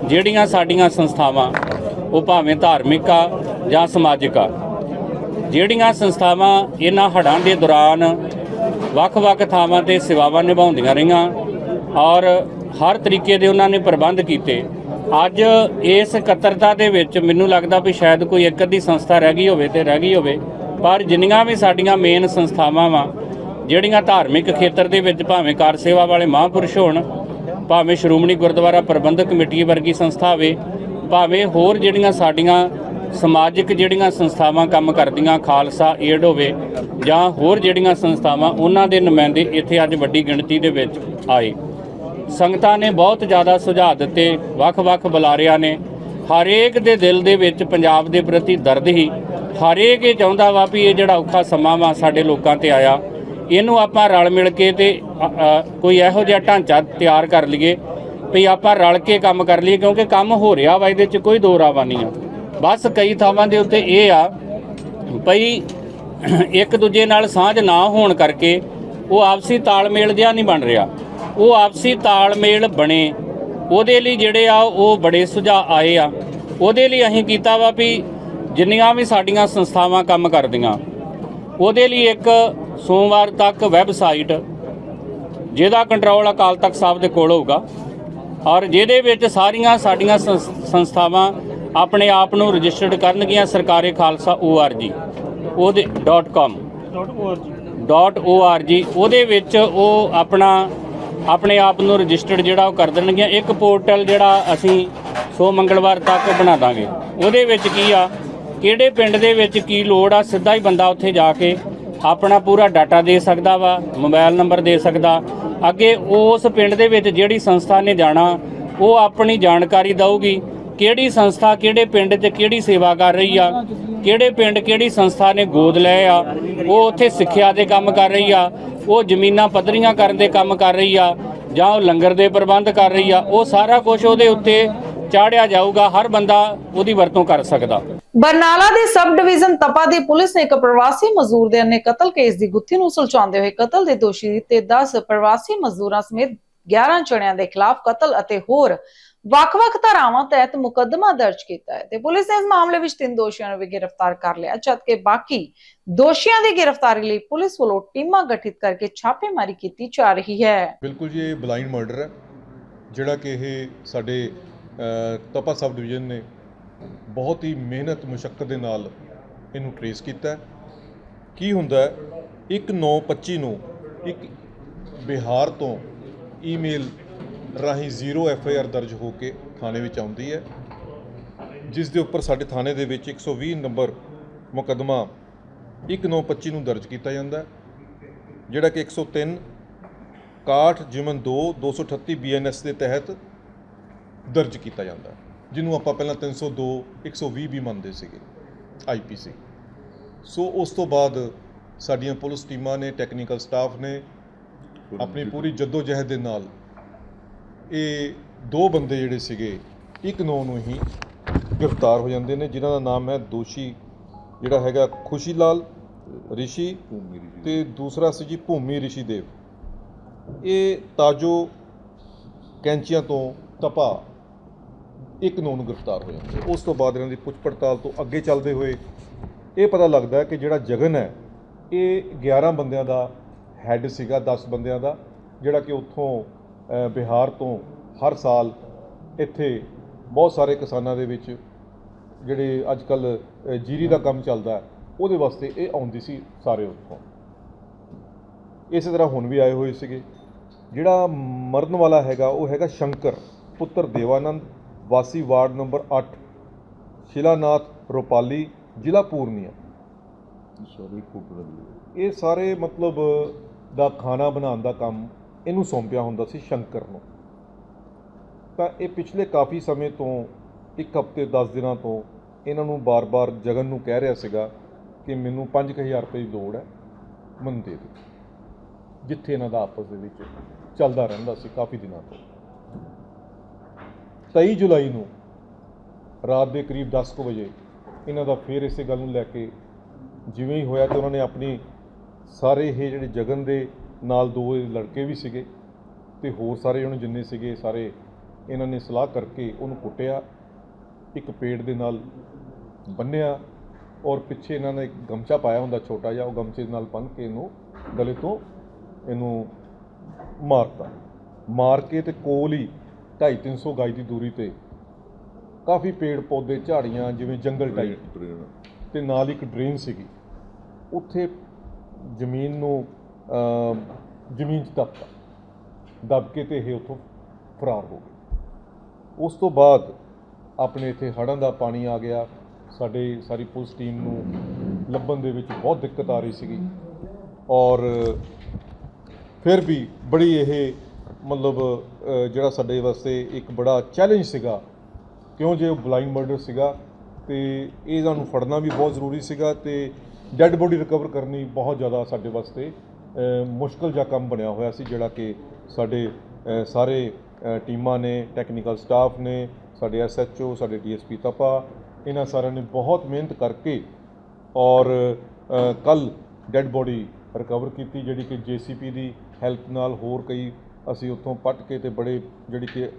ਜਿਹੜੀਆਂ ਸਾਡੀਆਂ ਸੰਸਥਾਵਾਂ ਉਹ ਭਾਵੇਂ ਧਾਰਮਿਕ ਆ ਜਾਂ ਸਮਾਜਿਕ ਆ। ਜਿਹੜੀਆਂ ਸੰਸਥਾਵਾਂ ਇਹਨਾਂ ਹੜ੍ਹਾਂ ਦੇ ਦੌਰਾਨ ਵੱਖ-ਵੱਖ ਥਾਵਾਂ ਤੇ ਸੇਵਾਵਾਂ ਨਿਭਾਉਂਦੀਆਂ ਰਹੀਆਂ ਔਰ ਹਰ ਤਰੀਕੇ ਦੇ ਉਹਨਾਂ ਨੇ ਪ੍ਰਬੰਧ ਕੀਤੇ, ਅੱਜ ਇਸ ਇਕੱਤਰਤਾ ਦੇ ਵਿੱਚ ਮੈਨੂੰ ਲੱਗਦਾ ਵੀ ਸ਼ਾਇਦ ਕੋਈ ਇੱਕ ਅੱਧੀ ਸੰਸਥਾ ਰਹਿ ਗਈ ਹੋਵੇ ਤੇ ਰਹਿ ਗਈ ਹੋਵੇ, ਪਰ ਜਿੰਨੀਆਂ ਵੀ ਸਾਡੀਆਂ ਮੇਨ ਸੰਸਥਾਵਾਂ ਵਾ, ਜਿਹੜੀਆਂ ਧਾਰਮਿਕ ਖੇਤਰ ਦੇ ਵਿੱਚ ਭਾਵੇਂ ਕਾਰ ਸੇਵਾ ਵਾਲੇ ਮਹਾਂਪੁਰਸ਼ ਹੋਣ, ਭਾਵੇਂ ਸ਼੍ਰੋਮਣੀ ਗੁਰਦੁਆਰਾ ਪ੍ਰਬੰਧਕ ਕਮੇਟੀ ਵਰਗੀ ਸੰਸਥਾ ਹੋਵੇ ਭਾਵੇਂ ਹੋਰ ਜਿਹੜੀਆਂ ਸਾਡੀਆਂ ਸਮਾਜਿਕ ਜਿਹੜੀਆਂ ਸੰਸਥਾਵਾਂ ਕੰਮ ਕਰਦੀਆਂ, ਖਾਲਸਾ ਏਡ ਹੋਵੇ ਜਾਂ ਹੋਰ ਜਿਹੜੀਆਂ ਸੰਸਥਾਵਾਂ, ਉਹਨਾਂ ਦੇ ਨੁਮਾਇੰਦੇ ਇੱਥੇ ਅੱਜ ਵੱਡੀ ਗਿਣਤੀ ਦੇ ਵਿੱਚ ਆਏ। ਸੰਗਤਾਂ ਨੇ ਬਹੁਤ ਜ਼ਿਆਦਾ ਸੁਝਾਅ ਦਿੱਤੇ, ਵੱਖ-ਵੱਖ ਬੁਲਾਰਿਆਂ ਨੇ। ਹਰੇਕ ਦੇ ਦਿਲ ਦੇ ਵਿੱਚ ਪੰਜਾਬ ਦੇ ਪ੍ਰਤੀ ਦਰਦ ਹੀ। ਹਰੇਕ ਇਹ ਚਾਹੁੰਦਾ ਵਾ ਵੀ ਇਹ ਜਿਹੜਾ ਔਖਾ ਸਮਾਂ ਵਾ ਸਾਡੇ ਲੋਕਾਂ ਤੇ ਆਇਆ। ਇਹਨੂੰ ਆਪਾਂ ਰਲ ਮਿਲ ਕੇ ਤੇ ਕੋਈ ਇਹੋ ਜਿਹਾ ਢਾਂਚਾ ਤਿਆਰ ਕਰ ਲਈਏ। ਵੀ ਆਪਾਂ ਰਲ ਕੇ ਕੰਮ ਕਰ ਲਈਏ, ਕਿਉਂਕਿ ਕੰਮ ਹੋ ਰਿਹਾ ਵਾ, ਇਹਦੇ 'ਚ ਕੋਈ ਦੋ ਰਾਵਾ ਨਹੀਂ ਆ। ਬਸ ਕਈ ਥਾਵਾਂ ਦੇ ਉੱਤੇ ਇਹ ਆ ਭਈ ਇੱਕ ਦੂਜੇ ਨਾਲ ਸਾਂਝ ਨਾ ਹੋਣ ਕਰਕੇ ਉਹ ਆਪਸੀ ਤਾਲਮੇਲ ਜਿਹਾ ਨਹੀਂ ਬਣ ਰਿਹਾ। ਉਹ ਆਪਸੀ ਤਾਲਮੇਲ ਬਣੇ। ਉਹਦੇ ਲਈ ਜਿਹੜੇ ਆ, ਉਹ ਬੜੇ ਸੁਝਾਅ ਆਏ ਆ। ਉਹਦੇ ਲਈ ਅਸੀਂ ਕੀਤਾ ਵਾ ਵੀ ਜਿੰਨੀਆਂ ਵੀ ਸਾਡੀਆਂ ਸੰਸਥਾਵਾਂ ਕੰਮ ਕਰਦੀਆਂ, ਉਹਦੇ ਲਈ ਇੱਕ ਸੋਮਵਾਰ ਤੱਕ ਵੈਬਸਾਈਟ, ਜਿਹਦਾ ਕੰਟਰੋਲ ਅਕਾਲ ਤਖਤ ਸਾਹਿਬ ਦੇ ਕੋਲ ਹੋਊਗਾ। ਔਰ ਜਿਹਦੇ ਵਿੱਚ ਸਾਰੀਆਂ ਸਾਡੀਆਂ ਸੰਸ- ਸੰਸਥਾਵਾਂ ਆਪਣੇ ਆਪ ਨੂੰ ਰਜਿਸਟਰਡ ਕਰਨਗੀਆਂ ਸਰਕਾਰੇ ਖਾਲਸਾ org ਉਹਦੇ .com .org ਉਹਦੇ ਵਿੱਚ ਉਹ ਆਪਣਾ, ਆਪਣੇ ਆਪ ਨੂੰ ਰਜਿਸਟਰਡ ਜਿਹੜਾ ਉਹ ਕਰ ਦੇਣਗੀਆਂ। ਇੱਕ ਪੋਰਟਲ ਜਿਹੜਾ ਅਸੀਂ ਸੋ ਮੰਗਲਵਾਰ ਤੱਕ ਬਣਾ ਦਾਂਗੇ। ਉਹਦੇ ਵਿੱਚ ਕੀ ਆ? ਕਿਹੜੇ ਪਿੰਡ ਦੇ ਵਿੱਚ ਕੀ ਲੋੜ ਆ? ਸਿੱਧਾ ਹੀ ਬੰਦਾ ਉੱਥੇ ਜਾ ਕੇ ਆਪਣਾ ਪੂਰਾ ਡਾਟਾ ਦੇ ਸਕਦਾ ਵਾ, ਮੋਬਾਈਲ ਨੰਬਰ ਦੇ ਸਕਦਾ। ਅੱਗੇ ਉਸ ਪਿੰਡ ਦੇ ਵਿੱਚ ਜਿਹੜੀ ਸੰਸਥਾ ਨੇ ਜਾਣਾ, ਉਹ ਆਪਣੀ ਜਾਣਕਾਰੀ ਦਊਗੀ, ਕਿਹੜੀ ਸੰਸਥਾ ਕਿਹੜੇ ਪਿੰਡ 'ਚ ਕਿਹੜੀ ਸੇਵਾ ਕਰ ਰਹੀ ਆ, ਕਿਹੜੇ ਪਿੰਡ ਕਿਹੜੀ ਸੰਸਥਾ ਨੇ ਗੋਦ ਲਏ ਆ, ਉਹ ਉੱਥੇ ਸਿੱਖਿਆ ਦੇ ਕੰਮ ਕਰ ਰਹੀ ਆ, ਉਹ ਜ਼ਮੀਨਾਂ ਪੱਧਰੀਆਂ ਕਰਨ ਦੇ ਕੰਮ ਕਰ ਰਹੀ ਆ, ਜਾਂ ਉਹ ਲੰਗਰ ਦੇ ਪ੍ਰਬੰਧ ਕਰ ਰਹੀ ਆ, ਉਹ ਸਾਰਾ ਕੁਝ ਉਹਦੇ ਉੱਤੇ ਚਾੜਿਆ ਜਾਊਗਾ ਹਰ ਬੰਦਾ ਉਹਦੀ ਵਰਤੋਂ ਕਰ ਸਕਦਾ। ਬਰਨਾਲਾ ਦੇ ਸਬ ਡਿਵੀਜ਼ਨ ਤਪਾ ਦੀ ਪੁਲਿਸ ਨੇ ਇੱਕ ਪ੍ਰਵਾਸੀ ਮਜ਼ਦੂਰ ਦੇ ਅੰਨੇ ਕਤਲ ਕੇਸ ਦੀ ਗੁੱਥੀ ਨੂੰ ਸੁਲਝਾਉਂਦੇ ਹੋਏ ਕਤਲ ਦੇ ਦੋਸ਼ੀ ਤੇ 10 ਪ੍ਰਵਾਸੀ ਮਜ਼ਦੂਰਾਂ ਸਮੇਤ 11 ਜਣਿਆਂ ਦੇ ਖਿਲਾਫ ਕਤਲ ਅਤੇ ਹੋਰ ਵੱਖ-ਵੱਖ ਧਾਰਾਵਾਂ ਤਹਿਤ ਮੁਕੱਦਮਾ ਦਰਜ ਕੀਤਾ ਹੈ। ਤੇ ਪੁਲਿਸ ਨੇ ਇਸ ਮਾਮਲੇ ਵਿੱਚ ਤਿੰਨ ਦੋਸ਼ੀਆਂ ਨੂੰ ਵੀ ਗ੍ਰਿਫਤਾਰ ਕਰ ਲਿਆ ਜਦਕਿ ਬਾਕੀ ਦੋਸ਼ੀਆਂ ਦੀ ਗ੍ਰਿਫਤਾਰੀ ਲਈ ਪੁਲਿਸ ਵੱਲੋਂ ਟੀਮਾਂ ਗਠਿਤ ਕਰਕੇ ਛਾਪੇਮਾਰੀ ਕੀਤੀ ਜਾ ਰਹੀ ਹੈ। ਬਿਲਕੁਲ ਜੀ ਇਹ ਬਲਾਈਂਡ ਮਰਡਰ ਹੈ ਜਿਹੜਾ ਕਿ ਇਹ ਸਾਡੇ ਤਪਾ ਸਬ ਡਿਵੀਜ਼ਨ ਨੇ ਬਹੁਤ ਹੀ ਮਿਹਨਤ, ਮੁਸ਼ਕਲ ਦੇ ਨਾਲ ਇਹਨੂੰ ਟਰੇਸ ਕੀਤਾ। ਕੀ ਹੁੰਦਾ ਹੈ 1925 ਨੂੰ ਇੱਕ ਬਿਹਾਰ ਤੋਂ ਈਮੇਲ ਰਾਹੀਂ ਜ਼ੀਰੋ ਐਫ ਆਈ ਆਰ ਦਰਜ ਹੋ ਕੇ ਥਾਣੇ ਵਿੱਚ ਆਉਂਦੀ ਹੈ, ਜਿਸ ਦੇ ਉੱਪਰ ਸਾਡੇ ਥਾਣੇ ਦੇ ਵਿੱਚ 120 ਨੰਬਰ ਮੁਕੱਦਮਾ 1925 ਨੂੰ ਦਰਜ ਕੀਤਾ ਜਾਂਦਾ ਜਿਹੜਾ ਕਿ 103 61 ਜਿਮਨ 2 238 ਬੀਐਨਐਸ ਦੇ ਤਹਿਤ ਦਰਜ ਕੀਤਾ ਜਾਂਦਾ ਜਿਹਨੂੰ ਆਪਾਂ ਪਹਿਲਾਂ 302 120 ਵੀ ਮੰਨਦੇ ਸੀਗੇ ਆਈਪੀਸੀ ਸੋ। ਉਸ ਤੋਂ ਬਾਅਦ ਸਾਡੀਆਂ ਪੁਲਿਸ ਟੀਮਾਂ ਨੇ ਟੈਕਨੀਕਲ ਸਟਾਫ ਨੇ ਆਪਣੀ ਪੂਰੀ ਜਹਿਦ ਦੇ ਨਾਲ ਇਹ ਦੋ ਬੰਦੇ ਜਿਹੜੇ ਸੀਗੇ ਇੱਕ ਨੌ ਨੂੰ ਹੀ ਗ੍ਰਿਫਤਾਰ ਹੋ ਜਾਂਦੇ ਨੇ ਜਿਨ੍ਹਾਂ ਦਾ ਨਾਮ ਹੈ ਦੋਸ਼ੀ ਜਿਹੜਾ ਹੈਗਾ ਖੁਸ਼ੀ ਲਾਲ ਰਿਸ਼ੀ ਤੇ ਦੂਸਰਾ ਸੀ ਜੀ ਭੂਮੀ ਰਿਸ਼ੀ ਦੇਵ। ਇਹ ਤਾਜੋ ਕੈਂਚੀਆਂ ਤੋਂ ਤਪਾ ਇੱਕ ਨੂੰ ਨੂੰ ਗ੍ਰਿਫਤਾਰ ਹੋਇਆ। ਜਾਂਦੇ ਉਸ ਤੋਂ ਬਾਅਦ ਇਹਨਾਂ ਦੀ ਪੁੱਛ ਪੜਤਾਲ ਤੋਂ ਅੱਗੇ ਚੱਲਦੇ ਹੋਏ ਇਹ ਪਤਾ ਲੱਗਦਾ ਹੈ ਕਿ ਜਿਹੜਾ ਜਗਨ ਹੈ, ਇਹ 11 ਬੰਦਿਆਂ ਦਾ ਹੈੱਡ ਸੀਗਾ 10 ਬੰਦਿਆਂ ਦਾ, ਜਿਹੜਾ ਕਿ ਉੱਥੋਂ ਬਿਹਾਰ ਤੋਂ ਹਰ ਸਾਲ ਇੱਥੇ ਬਹੁਤ ਸਾਰੇ ਕਿਸਾਨਾਂ ਦੇ ਵਿੱਚ ਜਿਹੜੇ ਅੱਜ ਕੱਲ ਜੀਰੀ ਦਾ ਕੰਮ ਚੱਲਦਾ ਹੈ, ਉਹਦੇ ਵਾਸਤੇ ਇਹ ਆਉਂਦੀ ਸੀ ਸਾਰੇ ਉੱਥੋਂ। ਇਸੇ ਤਰ੍ਹਾਂ ਹੁਣ ਵੀ ਆਏ ਹੋਏ ਸੀਗੇ। ਜਿਹੜਾ ਮਰਨ ਵਾਲਾ ਹੈਗਾ, ਉਹ ਹੈਗਾ ਸ਼ੰਕਰ, ਪੁੱਤਰ ਦੇਵਾਨੰਦ ਵਾਸੀ ਵਾਰਡ ਨੰਬਰ 8 ਸ਼ਿਲਾਨਾਥ ਰੋਪਾਲੀ ਜ਼ਿਲ੍ਹਾ ਪੂਰਨੀਆ। ਇਹ ਸਾਰੇ ਮਤਲਬ ਦਾ ਖਾਣਾ ਬਣਾਉਣ ਦਾ ਕੰਮ ਇਹਨੂੰ ਸੌਂਪਿਆ ਹੁੰਦਾ ਸੀ ਸ਼ੰਕਰ ਨੂੰ। ਤਾਂ ਇਹ ਪਿਛਲੇ ਕਾਫੀ ਸਮੇਂ ਤੋਂ ਇੱਕ ਹਫ਼ਤੇ 10 ਦਿਨਾਂ ਤੋਂ ਇਹਨਾਂ ਨੂੰ ਬਾਰ-ਬਾਰ ਜਗਨ ਨੂੰ ਕਹਿ ਰਿਹਾ ਸੀਗਾ ਕਿ ਮੈਨੂੰ 5000 ਰੁਪਏ ਦੀ ਲੋੜ ਹੈ ਮੈਨੂੰ ਦੇ ਦਿਓ। ਜਿੱਥੇ ਇਹਨਾਂ ਦਾ ਆਪਸ ਦੇ ਵਿੱਚ ਚੱਲਦਾ ਰਹਿੰਦਾ ਸੀ ਕਾਫੀ ਦਿਨਾਂ ਤੋਂ। 23 ਜੁਲਾਈ ਨੂੰ ਰਾਤ ਦੇ ਕਰੀਬ 10 ਕੁ ਵਜੇ ਇਹਨਾਂ ਦਾ ਫੇਰ ਇਸੇ ਗੱਲ ਨੂੰ ਲੈ ਕੇ ਜਿਵੇਂ ਹੀ ਹੋਇਆ ਕਿ ਉਹਨਾਂ ਨੇ ਆਪਣੀ ਸਾਰੇ ਇਹ ਜਿਹੜੇ ਜਗਨ ਦੇ ਨਾਲ ਦੋ ਲੜਕੇ ਵੀ ਸੀਗੇ ਤੇ ਹੋਰ ਸਾਰੇ ਉਹਨੂੰ ਜਿੰਨੇ ਸੀਗੇ ਸਾਰੇ ਇਹਨਾਂ ਨੇ ਸਲਾਹ ਕਰਕੇ ਉਹਨੂੰ ਕੁੱਟਿਆ, ਇੱਕ ਪੇੜ ਦੇ ਨਾਲ ਬੰਨਿਆ ਔਰ ਪਿੱਛੇ ਇਹਨਾਂ ਨੇ ਇੱਕ ਗਮਛਾ ਪਾਇਆ ਹੁੰਦਾ ਛੋਟਾ ਜਿਹਾ, ਉਹ ਗਮਛੇ ਨਾਲ ਬੰਨ੍ਹ ਕੇ ਇਹਨੂੰ ਗਲੇ ਤੋਂ ਇਹਨੂੰ ਮਾਰਤਾ। ਮਾਰ ਕੇ ਤੇ ਕੋਲ ਹੀ 250 300 ਗਜ ਦੀ ਦੂਰੀ ਤੇ ਕਾਫੀ ਪੇੜ ਪੌਦੇ ਝਾੜੀਆਂ ਜਿਵੇਂ ਜੰਗਲ ਟਾਈਪ ਤੇ ਨਾਲ ਇੱਕ ਡਰੇਨ ਸੀਗੀ। ਉੱਥੇ ਜ਼ਮੀਨ ਨੂੰ ਜ਼ਮੀਨ 'ਚ ਦੱਬਤਾ। ਦੱਬ ਕੇ ਤੇ ਇਹ ਉੱਥੋਂ ਫਰਾਰ ਹੋ ਗਏ। ਉਸ ਤੋਂ ਬਾਅਦ ਆਪਣੇ ਇੱਥੇ ਹੜ੍ਹਾਂ ਦਾ ਪਾਣੀ ਆ ਗਿਆ। ਸਾਡੇ ਸਾਰੀ ਪੁਲਿਸ ਟੀਮ ਨੂੰ ਲੱਭਣ ਦੇ ਵਿੱਚ ਬਹੁਤ ਦਿੱਕਤ ਆ ਰਹੀ ਸੀਗੀ। ਔਰ ਫਿਰ ਵੀ ਬੜੀ ਇਹ ਮਤਲਬ ਜਿਹੜਾ ਸਾਡੇ ਵਾਸਤੇ ਇੱਕ ਬੜਾ ਚੈਲੰਜ ਸੀਗਾ। ਕਿਉਂ ਜੇ ਉਹ ਬਲਾਈਂਡ ਮਰਡਰ ਸੀਗਾ? ਤੇ ਇਹ ਸਾਨੂੰ ਫੜਨਾ ਵੀ ਬਹੁਤ ਜ਼ਰੂਰੀ ਸੀਗਾ ਤੇ ਡੈੱਡ ਬੋਡੀ ਰਿਕਵਰ ਕਰਨੀ ਬਹੁਤ ਜ਼ਿਆਦਾ ਸਾਡੇ ਵਾਸਤੇ ਮੁਸ਼ਕਲ ਜਿਹਾ ਕੰਮ ਬਣਿਆ ਹੋਇਆ ਸੀ, ਜਿਹੜਾ ਕਿ ਸਾਡੇ ਸਾਰੇ ਟੀਮਾਂ ਨੇ ਟੈਕਨੀਕਲ ਸਟਾਫ ਨੇ, ਸਾਡੇ ਐਸਐਚਓ ਸਾਡੇ ਡੀਐਸਪੀ ਤਪਾ, ਇਹਨਾਂ ਸਾਰਿਆਂ ਨੇ ਬਹੁਤ ਮਿਹਨਤ ਕਰਕੇ ਔਰ ਕੱਲ ਡੈੱਡ ਬੋਡੀ ਰਿਕਵਰ ਕੀਤੀ, ਜਿਹੜੀ ਕਿ ਜੀਸੀਪੀ ਦੀ ਹੈਲਪ ਨਾਲ ਹੋਰ ਕਈ ਅਸੀਂ ਉੱਥੋਂ ਪੱਟ ਕੇ ਤੇ ਬੜੇ ਜਿਹੜੀ ਕਿ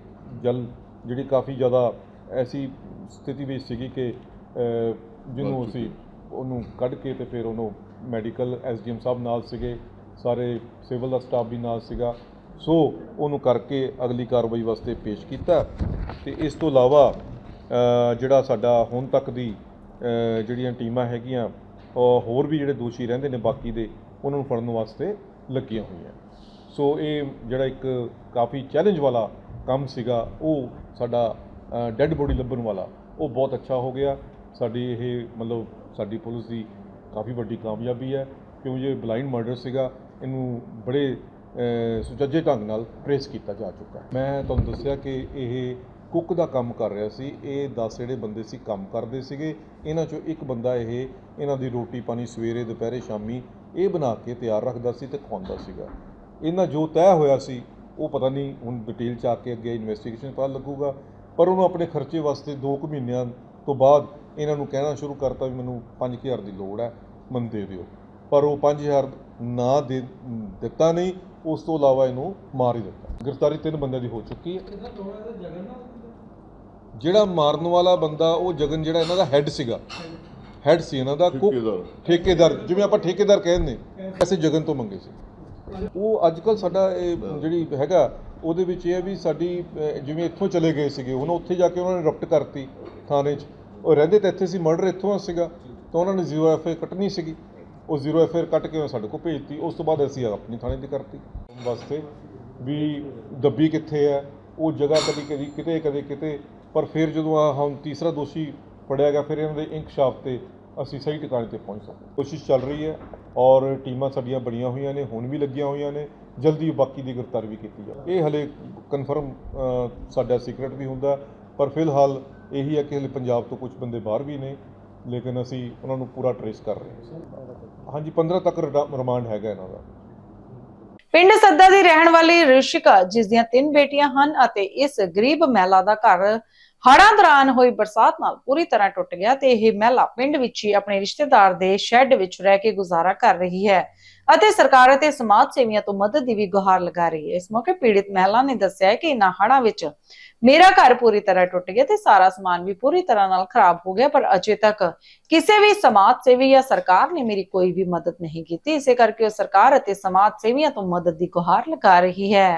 ਜਲ ਜਿਹੜੀ ਕਾਫੀ ਜ਼ਿਆਦਾ ਐਸੀ ਸਥਿਤੀ ਵਿੱਚ ਸੀਗੀ ਕਿ ਜਿਹਨੂੰ ਅਸੀਂ ਉਹਨੂੰ ਕੱਢ ਕੇ ਤੇ ਫਿਰ ਉਹਨੂੰ ਮੈਡੀਕਲ ਐਸਡੀਐਮ ਸਾਹਿਬ ਨਾਲ ਸੀਗੇ ਸਾਰੇ ਸਿਵਲ ਦਾ ਸਟਾਫ ਵੀ ਨਾਲ ਸੀਗਾ। ਸੋ ਉਹਨੂੰ ਕਰਕੇ ਅਗਲੀ ਕਾਰਵਾਈ ਵਾਸਤੇ ਪੇਸ਼ ਕੀਤਾ ਤੇ ਇਸ ਤੋਂ ਇਲਾਵਾ ਜਿਹੜਾ ਸਾਡਾ ਹੁਣ ਤੱਕ ਦੀ ਜਿਹੜੀਆਂ ਟੀਮਾਂ ਹੈਗੀਆਂ ਹੋਰ ਵੀ ਜਿਹੜੇ ਦੋਸ਼ੀ ਰਹਿੰਦੇ ਨੇ ਬਾਕੀ ਦੇ ਉਹਨਾਂ ਨੂੰ ਫੜਨ ਵਾਸਤੇ ਲੱਗੀਆਂ ਹੋਈਆਂ। ਸੋ ਇਹ ਜਿਹੜਾ ਇੱਕ ਕਾਫੀ ਚੈਲੰਜ ਵਾਲਾ ਕੰਮ ਸੀਗਾ, ਉਹ ਸਾਡਾ ਡੈੱਡ ਬੋਡੀ ਲੱਭਣ ਵਾਲਾ, ਉਹ ਬਹੁਤ ਅੱਛਾ ਹੋ ਗਿਆ। ਸਾਡੀ ਇਹ, ਮਤਲਬ ਸਾਡੀ ਪੁਲਿਸ ਦੀ ਕਾਫੀ ਵੱਡੀ ਕਾਮਯਾਬੀ ਹੈ। ਕਿਉਂਕਿ ਇਹ ਬਲਾਈਂਡ ਮਰਡਰ ਸੀਗਾ, ਇਹਨੂੰ ਬੜੇ ਸੁਚੱਜੇ ਢੰਗ ਨਾਲ ਟ੍ਰੇਸ ਕੀਤਾ ਜਾ ਚੁੱਕਾ ਹੈ। ਮੈਂ ਤੁਹਾਨੂੰ ਦੱਸਿਆ ਕਿ ਇਹ ਕੁੱਕ ਦਾ ਕੰਮ ਕਰ ਰਿਹਾ ਸੀ। ਇਹ 10 ਜਿਹੜੇ ਬੰਦੇ ਸੀ, ਕੰਮ ਕਰਦੇ ਸੀਗੇ। ਇਹਨਾਂ ਚੋਂ ਇੱਕ ਬੰਦਾ ਇਹ, ਇਹਨਾਂ ਦੀ ਰੋਟੀ ਪਾਣੀ ਸਵੇਰੇ, ਦੁਪਹਿਰੇ, ਸ਼ਾਮੀ ਇਹ ਬਣਾ ਕੇ ਤਿਆਰ ਰੱਖਦਾ ਸੀ ਤੇ ਖਵਾਉਂਦਾ ਸੀਗਾ। ਇਹਨਾਂ ਜੋ ਤੈਅ ਹੋਇਆ ਸੀ ਉਹ ਪਤਾ ਨਹੀਂ ਹੁਣ ਡਿਟੇਲ ਚ ਆ ਕੇ ਅੱਗੇ ਇਨਵੈਸਟੀਗੇਸ਼ਨ ਪਤਾ ਲੱਗੂਗਾ ਪਰ ਉਹਨੂੰ ਆਪਣੇ ਖਰਚੇ ਵਾਸਤੇ 2 ਕੁ ਮਹੀਨਿਆਂ ਤੋਂ ਬਾਅਦ ਇਹਨਾਂ ਨੂੰ ਕਹਿਣਾ ਸ਼ੁਰੂ ਕਰਤਾ ਵੀ ਮੈਨੂੰ 5000 ਦੀ ਲੋੜ ਹੈ ਮੈਨੂੰ ਦੇ ਦਿਓ। ਪਰ ਉਹ 5000 ਨਾ ਦੇ ਦਿੱਤਾ ਨਹੀਂ ਉਸ ਤੋਂ ਇਲਾਵਾ ਇਹਨੂੰ ਮਾਰ ਹੀ ਦਿੱਤਾ। ਗ੍ਰਿਫਤਾਰੀ ਤਿੰਨ ਬੰਦਿਆਂ ਦੀ ਹੋ ਚੁੱਕੀ ਹੈ। ਜਿਹੜਾ ਮਾਰਨ ਵਾਲਾ ਬੰਦਾ ਉਹ ਜਗਨ ਜਿਹੜਾ ਇਹਨਾਂ ਦਾ ਹੈੱਡ ਸੀਗਾ। ਹੈੱਡ ਸੀ ਇਹਨਾਂ ਦਾ ਕੁੱਕ ਠੇਕੇਦਾਰ। ਜਿਵੇਂ ਆਪਾਂ ਠੇਕੇਦਾਰ ਕਹਿੰਦੇ ਐਸੇ ਜਗਨ ਤੋਂ ਮੰਗੇ ਸੀ। ਉਹ ਅੱਜ ਕੱਲ ਸਾਡਾ ਇਹ ਜਿਹੜੀ ਹੈਗਾ, ਉਹਦੇ ਵਿੱਚ ਇਹ ਹੈ ਵੀ ਸਾਡੀ ਜਿਵੇਂ ਇੱਥੋਂ ਚਲੇ ਗਏ ਸੀਗੇ, ਹੁਣ ਉੱਥੇ ਜਾ ਕੇ ਉਹਨਾਂ ਨੇ ਰਪਟ ਕਰਤੀ ਥਾਣੇ 'ਚ। ਉਹ ਰਹਿੰਦੇ ਤਾਂ ਇੱਥੇ ਸੀ ਮਰਡਰ ਇੱਥੋਂ ਸੀਗਾ, ਤਾਂ ਉਹਨਾਂ ਨੇ ਜ਼ੀਰੋ ਐਫ ਆਈ ਕੱਟਣੀ ਸੀਗੀ। ਉਹ ਜ਼ੀਰੋ ਐਫ ਆਈ ਕੱਟ ਕੇ ਉਹ ਸਾਡੇ ਕੋਲ ਭੇਜਤੀ। ਉਸ ਤੋਂ ਬਾਅਦ ਅਸੀਂ ਆਪਣੀ ਥਾਣੇ ਦੀ ਕਰਤੀ। ਵਾਸਤੇ ਵੀ ਦੱਬੀ ਕਿੱਥੇ ਹੈ ਉਹ ਜਗ੍ਹਾ ਕਦੀ ਕਦੀ ਕਿਤੇ, ਕਦੇ ਕਿਤੇ। ਪਰ ਫਿਰ ਜਦੋਂ ਆ ਹੁਣ ਤੀਸਰਾ ਦੋਸ਼ੀ ਫੜਿਆ ਗਿਆ, ਫਿਰ ਇਹਨਾਂ ਦੇ ਇਨਕਸ਼ਾਫ ਤੇ ਅਸੀਂ ਸਹੀ ਟਿਕਾਣੇ ਤੇ ਪਹੁੰਚ ਸਕਦੇ ਕੋਸ਼ਿਸ਼ ਚੱਲ ਰਹੀ ਹੈ। ਔਰ ਟੀਮਾਂ ਸਾਡੀਆਂ ਬਣੀਆਂ ਹੋਈਆਂ ਨੇ, ਹੁਣ ਵੀ ਲੱਗੀਆਂ ਹੋਈਆਂ ਨੇ, ਜਲਦੀ ਬਾਕੀ ਦੀ ਗ੍ਰਿਫਤਾਰੀ ਵੀ ਕੀਤੀ ਜਾਵੇ। ਇਹ ਹਲੇ ਕਨਫਰਮ ਸਾਡਾ ਸੀਕ੍ਰੇਟ ਵੀ ਹੁੰਦਾ, ਪਰ ਫਿਲਹਾਲ ਇਹੀ ਹੈ ਕਿ ਹਲੇ ਪੰਜਾਬ ਤੋਂ ਕੁਝ ਬੰਦੇ ਬਾਹਰ ਵੀ ਨੇ, ਲੇਕਿਨ ਅਸੀਂ ਉਹਨਾਂ ਨੂੰ ਪੂਰਾ ਟਰੇਸ ਕਰ ਰਹੇ ਹਾਂ। ਹਾਂਜੀ 15 ਤੱਕ ਰਿਮਾਂਡ ਹੈਗਾ ਇਹਨਾਂ ਦਾ। ਪਿੰਡ ਸੱਦਾ ਦੀ ਰਹਿਣ ਵਾਲੀ ਰਿਸ਼ਿਕਾ ਜਿਸ ਦੀਆਂ ਤਿੰਨ ਬੇਟੀਆਂ ਹਨ ਅਤੇ ਇਸ ਗਰੀਬ ਮਹਿਲਾ ਦਾ ਘਰ ਹੜ੍ਹਾਂ ਦੌਰਾਨ ਹੋਈ ਬਰਸਾਤ ਨਾਲ ਪੂਰੀ ਤਰ੍ਹਾਂ ਟੁੱਟ ਗਿਆ ਤੇ ਇਹ ਮਹਿਲਾ ਪਿੰਡ ਵਿੱਚ ਹੀ ਆਪਣੇ ਰਿਸ਼ਤੇਦਾਰ ਦੇ ਸ਼ੈੱਡ ਵਿੱਚ ਰਹਿ ਕੇ ਗੁਜ਼ਾਰਾ ਕਰ ਰਹੀ ਹੈ ਅਤੇ ਸਰਕਾਰ ਅਤੇ ਸਮਾਜ ਸੇਵੀਆਂ ਤੋਂ ਮਦਦ ਦੀ ਵੀ ਗੁਹਾਰ ਲਗਾ ਰਹੀ ਹੈ। ਇਸ ਮੌਕੇ ਪੀੜਿਤ ਮਹਿਲਾ ਨੇ ਦੱਸਿਆ ਕਿ ਇਨ੍ਹਾਂ ਹੜ੍ਹਾਂ ਵਿੱਚ ਮੇਰਾ ਘਰ ਪੂਰੀ ਤਰ੍ਹਾਂ ਟੁੱਟ ਗਿਆ ਤੇ ਸਾਰਾ ਸਮਾਨ ਵੀ ਪੂਰੀ ਤਰ੍ਹਾਂ ਨਾਲ ਖਰਾਬ ਹੋ ਗਿਆ, ਪਰ ਅਜੇ ਤੱਕ ਕਿਸੇ ਵੀ ਸਮਾਜ ਸੇਵੀ ਜਾਂ ਸਰਕਾਰ ਨੇ ਮੇਰੀ ਕੋਈ ਵੀ ਮਦਦ ਨਹੀਂ ਕੀਤੀ। ਇਸੇ ਕਰਕੇ ਉਹ ਸਰਕਾਰ ਅਤੇ ਸਮਾਜ ਸੇਵੀਆਂ ਤੋਂ ਮਦਦ ਦੀ ਗੁਹਾਰ ਲਗਾ ਰਹੀ ਹੈ।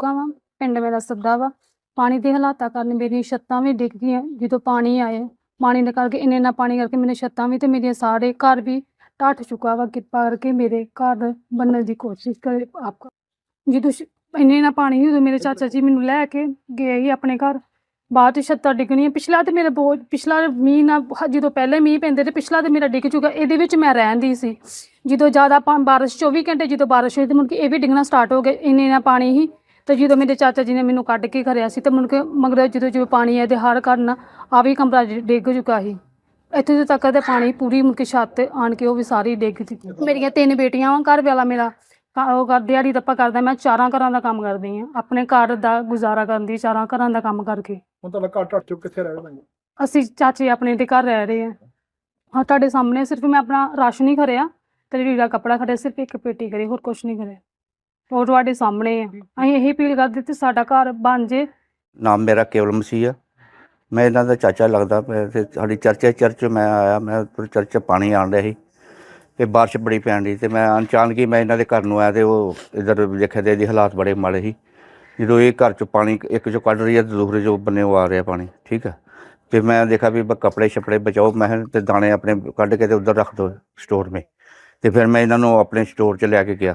ਵਾ ਪਿੰਡ ਮੇਰਾ ਸੱਦਾ ਵਾ। ਪਾਣੀ ਦੇ ਹਾਲਾਤਾਂ ਕਾਰਨ ਮੇਰੀਆਂ ਛੱਤਾਂ ਵੀ ਡਿੱਗ ਗਈਆਂ। ਜਦੋਂ ਪਾਣੀ ਆਇਆ, ਪਾਣੀ ਦੇ ਕਰਕੇ ਇੰਨੇ ਨਾ ਪਾਣੀ ਕਰਕੇ ਮੇਰੇ ਛੱਤਾਂ ਵੀ ਤੇ ਮੇਰੀਆਂ ਸਾਰੇ ਘਰ ਵੀ ਟੱਟ ਚੁੱਕਾ ਵਾ, ਕਿਰਪਾ ਕਰਕੇ ਮੇਰੇ ਘਰ ਬਣਨ ਦੀ ਕੋਸ਼ਿਸ਼ ਕਰੇ ਆਪ ਜਦੋਂ ਸ਼- ਇੰਨੇ ਨਾ ਪਾਣੀ ਉਦੋਂ ਮੇਰੇ ਚਾਚਾ ਜੀ ਮੈਨੂੰ ਲੈ ਕੇ ਗਏ ਸੀ ਆਪਣੇ ਘਰ। ਬਾਅਦ ਚ ਛੱਤਾਂ ਡਿੱਗਣੀਆਂ। ਪਿਛਲਾ ਤੇ ਮੇਰਾ ਬਹੁਤ, ਪਿਛਲਾ ਮੀਂਹ ਨਾ ਜਦੋਂ ਪਹਿਲੇ ਮੀਂਹ ਪੈਂਦੇ ਤੇ ਪਿਛਲਾ ਤੇ ਮੇਰਾ ਡਿੱਗ ਚੁੱਕਾ, ਇਹਦੇ ਵਿੱਚ ਮੈਂ ਰਹਿੰਦੀ ਸੀ। ਜਦੋਂ ਜ਼ਿਆਦਾ ਪਾ- ਬਾਰਿਸ਼ 24 ਘੰਟੇ, ਜਦੋਂ ਬਾਰਿਸ਼ ਹੋਈ ਤੇ ਮੁੜ ਕੇ ਇਹ ਵੀ ਡਿੱਗਣਾ ਸਟਾਰਟ ਹੋ ਗਏ ਇੰਨੇ ਨਾ ਪਾਣੀ ਹੀ ਤੇ ਜਦੋਂ ਮੇਰੇ ਚਾਚਾ ਜੀ ਨੇ ਮੈਨੂੰ ਕੱਢ ਕੇ ਖਰਿਆ ਸੀ ਤੇ ਮੁੜ ਕੇ ਮਗਰ ਜਦੋਂ ਜਦੋਂ ਪਾਣੀ ਆਇਆ ਤੇ ਹਰ ਘਰ ਨਾ ਆ ਵੀ ਕਮਰਾ ਡਿੱਗ ਚੁੱਕਾ ਸੀ। ਇੱਥੇ ਜਦੋਂ ਤੱਕ ਤੇ ਪਾਣੀ ਪੂਰੀ ਮੁੜ ਕੇ ਛੱਤ ਤੇ ਆਣ ਕੇ ਉਹ ਵੀ ਸਾਰੀ ਡਿੱਗ ਚੁੱਕੀ ਮੇਰੀਆਂ ਤਿੰਨ ਬੇਟੀਆਂ ਵਾਂ ਘਰ ਵਾਲਾ ਮੇਰਾ। ਉਹ ਕਰ ਦਿਹਾੜੀ ਦੱਪਾ ਕਰਦਾ ਮੈਂ ਚਾਰਾਂ ਘਰਾਂ ਦਾ ਕੰਮ ਕਰਦੀ ਆ ਆਪਣੇ ਘਰ ਦਾ ਗੁਜ਼ਾਰਾ ਕਰਦੀ ਚਾਰਾਂ ਘਰਾਂ ਦਾ ਕੰਮ ਕਰਕੇ। ਹੁਣ ਤੁਹਾਡਾ ਘਰ ਟੱਟ ਚੁੱਕ ਕਿੱਥੇ ਰਹਿ ਰਹੇ ਅਸੀਂ ਚਾਚੇ ਆਪਣੇ ਦੇ ਘਰ ਰਹਿ ਰਹੇ ਆ ਹਾਂ ਤੁਹਾਡੇ ਸਾਹਮਣੇ ਸਿਰਫ ਮੈਂ ਆਪਣਾ ਰਾਸ਼ਨ ਹੀ ਖਰਿਆ ਤੇ ਲੀੜਾ ਕੱਪੜਾ ਖੜਿਆ ਸਿਰਫ ਇੱਕ ਪੇਟੀ ਕਰੀ ਹੋਰ ਕੁਝ ਨਹੀਂ ਕਰਿਆ ਉਹ ਤੁਹਾਡੇ ਸਾਹਮਣੇ ਆ। ਅਸੀਂ ਇਹੀ ਅਪੀਲ ਕਰਦੇ ਤੇ ਸਾਡਾ ਘਰ ਬਣ ਜੇ। ਨਾਮ ਮੇਰਾ ਕੇਵਲ ਮਸੀਹ ਆ। ਮੈਂ ਇਹਨਾਂ ਦਾ ਚਾਚਾ ਲੱਗਦਾ ਪਿਆ ਤੇ ਸਾਡੀ ਚਰਚੇ ਚਰਚ ਮੈਂ ਆਇਆ ਮੈਂ ਉੱਪਰ ਚਰਚ ਪਾਣੀ ਆਣ ਰਿਹਾ ਸੀ ਤੇ ਬਾਰਿਸ਼ ਬੜੀ ਪੈਣ ਦੀ ਤੇ ਮੈਂ ਅਚਾਨਕ ਹੀ ਮੈਂ ਇਹਨਾਂ ਦੇ ਘਰ ਨੂੰ ਆਇਆ ਤੇ ਉਹ ਇਧਰ ਦੇਖਿਆ ਤੇ ਇਹਦੇ ਹਾਲਾਤ ਬੜੇ ਮਾੜੇ ਸੀ। ਜਦੋਂ ਇਹ ਘਰ 'ਚ ਪਾਣੀ ਇੱਕ 'ਚੋਂ ਕੱਢ ਰਹੀ ਹੈ ਤੇ ਦੂਸਰੇ 'ਚੋਂ ਬੰਨੇ ਉਹ ਆ ਰਿਹਾ ਪਾਣੀ ਠੀਕ ਹੈ ਤੇ ਮੈਂ ਦੇਖਿਆ ਵੀ ਕੱਪੜੇ ਛਪੜੇ ਬਚਾਓ ਮੈਂ ਤੇ ਦਾਣੇ ਆਪਣੇ ਕੱਢ ਕੇ ਤੇ ਉਧਰ ਰੱਖ ਦਿਓ ਸਟੋਰ ਮੇ। ਤੇ ਫਿਰ ਮੈਂ ਇਹਨਾਂ ਨੂੰ ਆਪਣੇ ਸਟੋਰ 'ਚ ਲੈ ਕੇ ਗਿਆ।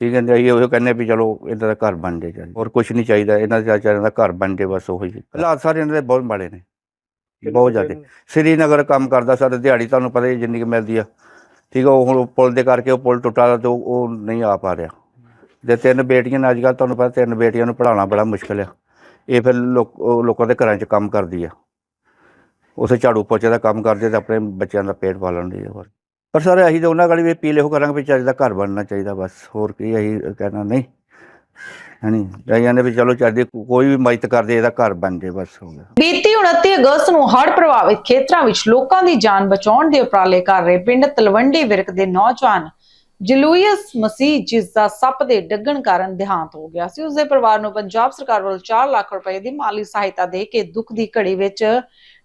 ਠੀਕ ਹੈ ਜੀ ਉਹ ਕਹਿੰਦੇ ਵੀ ਚਲੋ ਇਹਨਾਂ ਦਾ ਘਰ ਬਣ ਜੇ ਚਾਹੀਦਾ ਹੋਰ ਕੁਝ ਨਹੀਂ ਚਾਹੀਦਾ ਇਹਨਾਂ ਦੇ ਚਾਚਿਆਂ ਦਾ ਘਰ ਬਣ ਜੇ ਬਸ ਉਹੀ। ਹਾਲਾਤ ਸਾਰੇ ਇਹਨਾਂ ਦੇ ਬਹੁਤ ਮਾੜੇ ਨੇ। ਬਹੁਤ ਜ਼ਿਆਦਾ। ਸ੍ਰੀਨਗਰ ਕੰਮ ਕਰਦਾ ਸਰ ਦਿਹਾੜੀ ਤੁਹਾਨੂੰ ਪਤਾ ਹੀ ਜਿੰਨੀ ਕੁ ਮਿਲਦੀ ਆ। ਠੀਕ ਆ ਉਹ ਹੁਣ ਪੁਲ ਦੇ ਕਰਕੇ ਉਹ ਪੁਲ ਟੁੱਟਾ ਤੇ ਉਹ ਨਹੀਂ ਆ ਪਾ ਰਿਹਾ। ਤੇ ਤਿੰਨ ਬੇਟੀਆਂ ਨੇ ਅੱਜ ਕੱਲ੍ਹ ਤੁਹਾਨੂੰ ਪਤਾ ਤਿੰਨ ਬੇਟੀਆਂ ਨੂੰ ਪੜ੍ਹਾਉਣਾ ਬੜਾ ਮੁਸ਼ਕਲ ਆ। ਇਹ ਫਿਰ ਲੋਕ ਦੇ ਘਰਾਂ 'ਚ ਕੰਮ ਕਰਦੀ ਆ। ਉਥੇ ਝਾੜੂ ਪੋਚੇ ਦਾ ਕੰਮ ਕਰਦੇ ਤੇ ਆਪਣੇ ਬੱਚਿਆਂ ਦਾ ਪੇਟ ਪਾਲਣ ਦੀ ਹੋਰ। ਪਰ ਸਰ ਅਸੀਂ ਤਾਂ ਉਹਨਾਂ ਗਾੜੀ ਵੀ ਅਪੀਲ ਇਹੋ ਕਰਾਂਗੇ ਵੀ ਚੱਜ ਦਾ ਘਰ ਬਣਨਾ ਚਾਹੀਦਾ ਬਸ, ਹੋਰ ਕੀ ਅਸੀਂ ਕਹਿਣਾ ਨਹੀਂ। ਹਣੀ ਜਾਈਆਂ ਨੇ ਵੀ ਚਲੋ ਚੱਜ ਕੋਈ ਵੀ ਮਦਦ ਕਰਦੇ ਇਹਦਾ ਘਰ ਬਣ ਜੇ ਬਸ ਹੋ ਗਿਆ। ਬੀਤੀ 29 ਅਗਸਤ ਨੂੰ ਹੜ੍ਹ ਪ੍ਰਭਾਵਿਤ ਖੇਤਰਾਂ ਵਿੱਚ ਲੋਕਾਂ ਦੀ ਜਾਨ ਬਚਾਉਣ ਦੇ ਉਪਰਾਲੇ ਕਰ ਰਹੇ ਪਿੰਡ ਤਲਵੰਡੀ ਵਿਰਕ ਦੇ ਨੌਜਵਾਨ ਜਲੂਇਸ ਮਸੀਹ, ਜਿਸ ਦਾ ਸੱਪ ਦੇ ਡੱਗਣ ਕਾਰਨ ਦੇਹਾਂਤ ਹੋ ਗਿਆ ਸੀ, ਉਸਦੇ ਪਰਿਵਾਰ ਨੂੰ ਪੰਜਾਬ ਸਰਕਾਰ ਵੱਲੋਂ 4 ਲੱਖ ਰੁਪਏ ਦੀ ਮਾਲੀ ਸਹਾਇਤਾ ਦੇ ਕੇ ਦੁੱਖ ਦੀ ਘੜੀ ਵਿੱਚ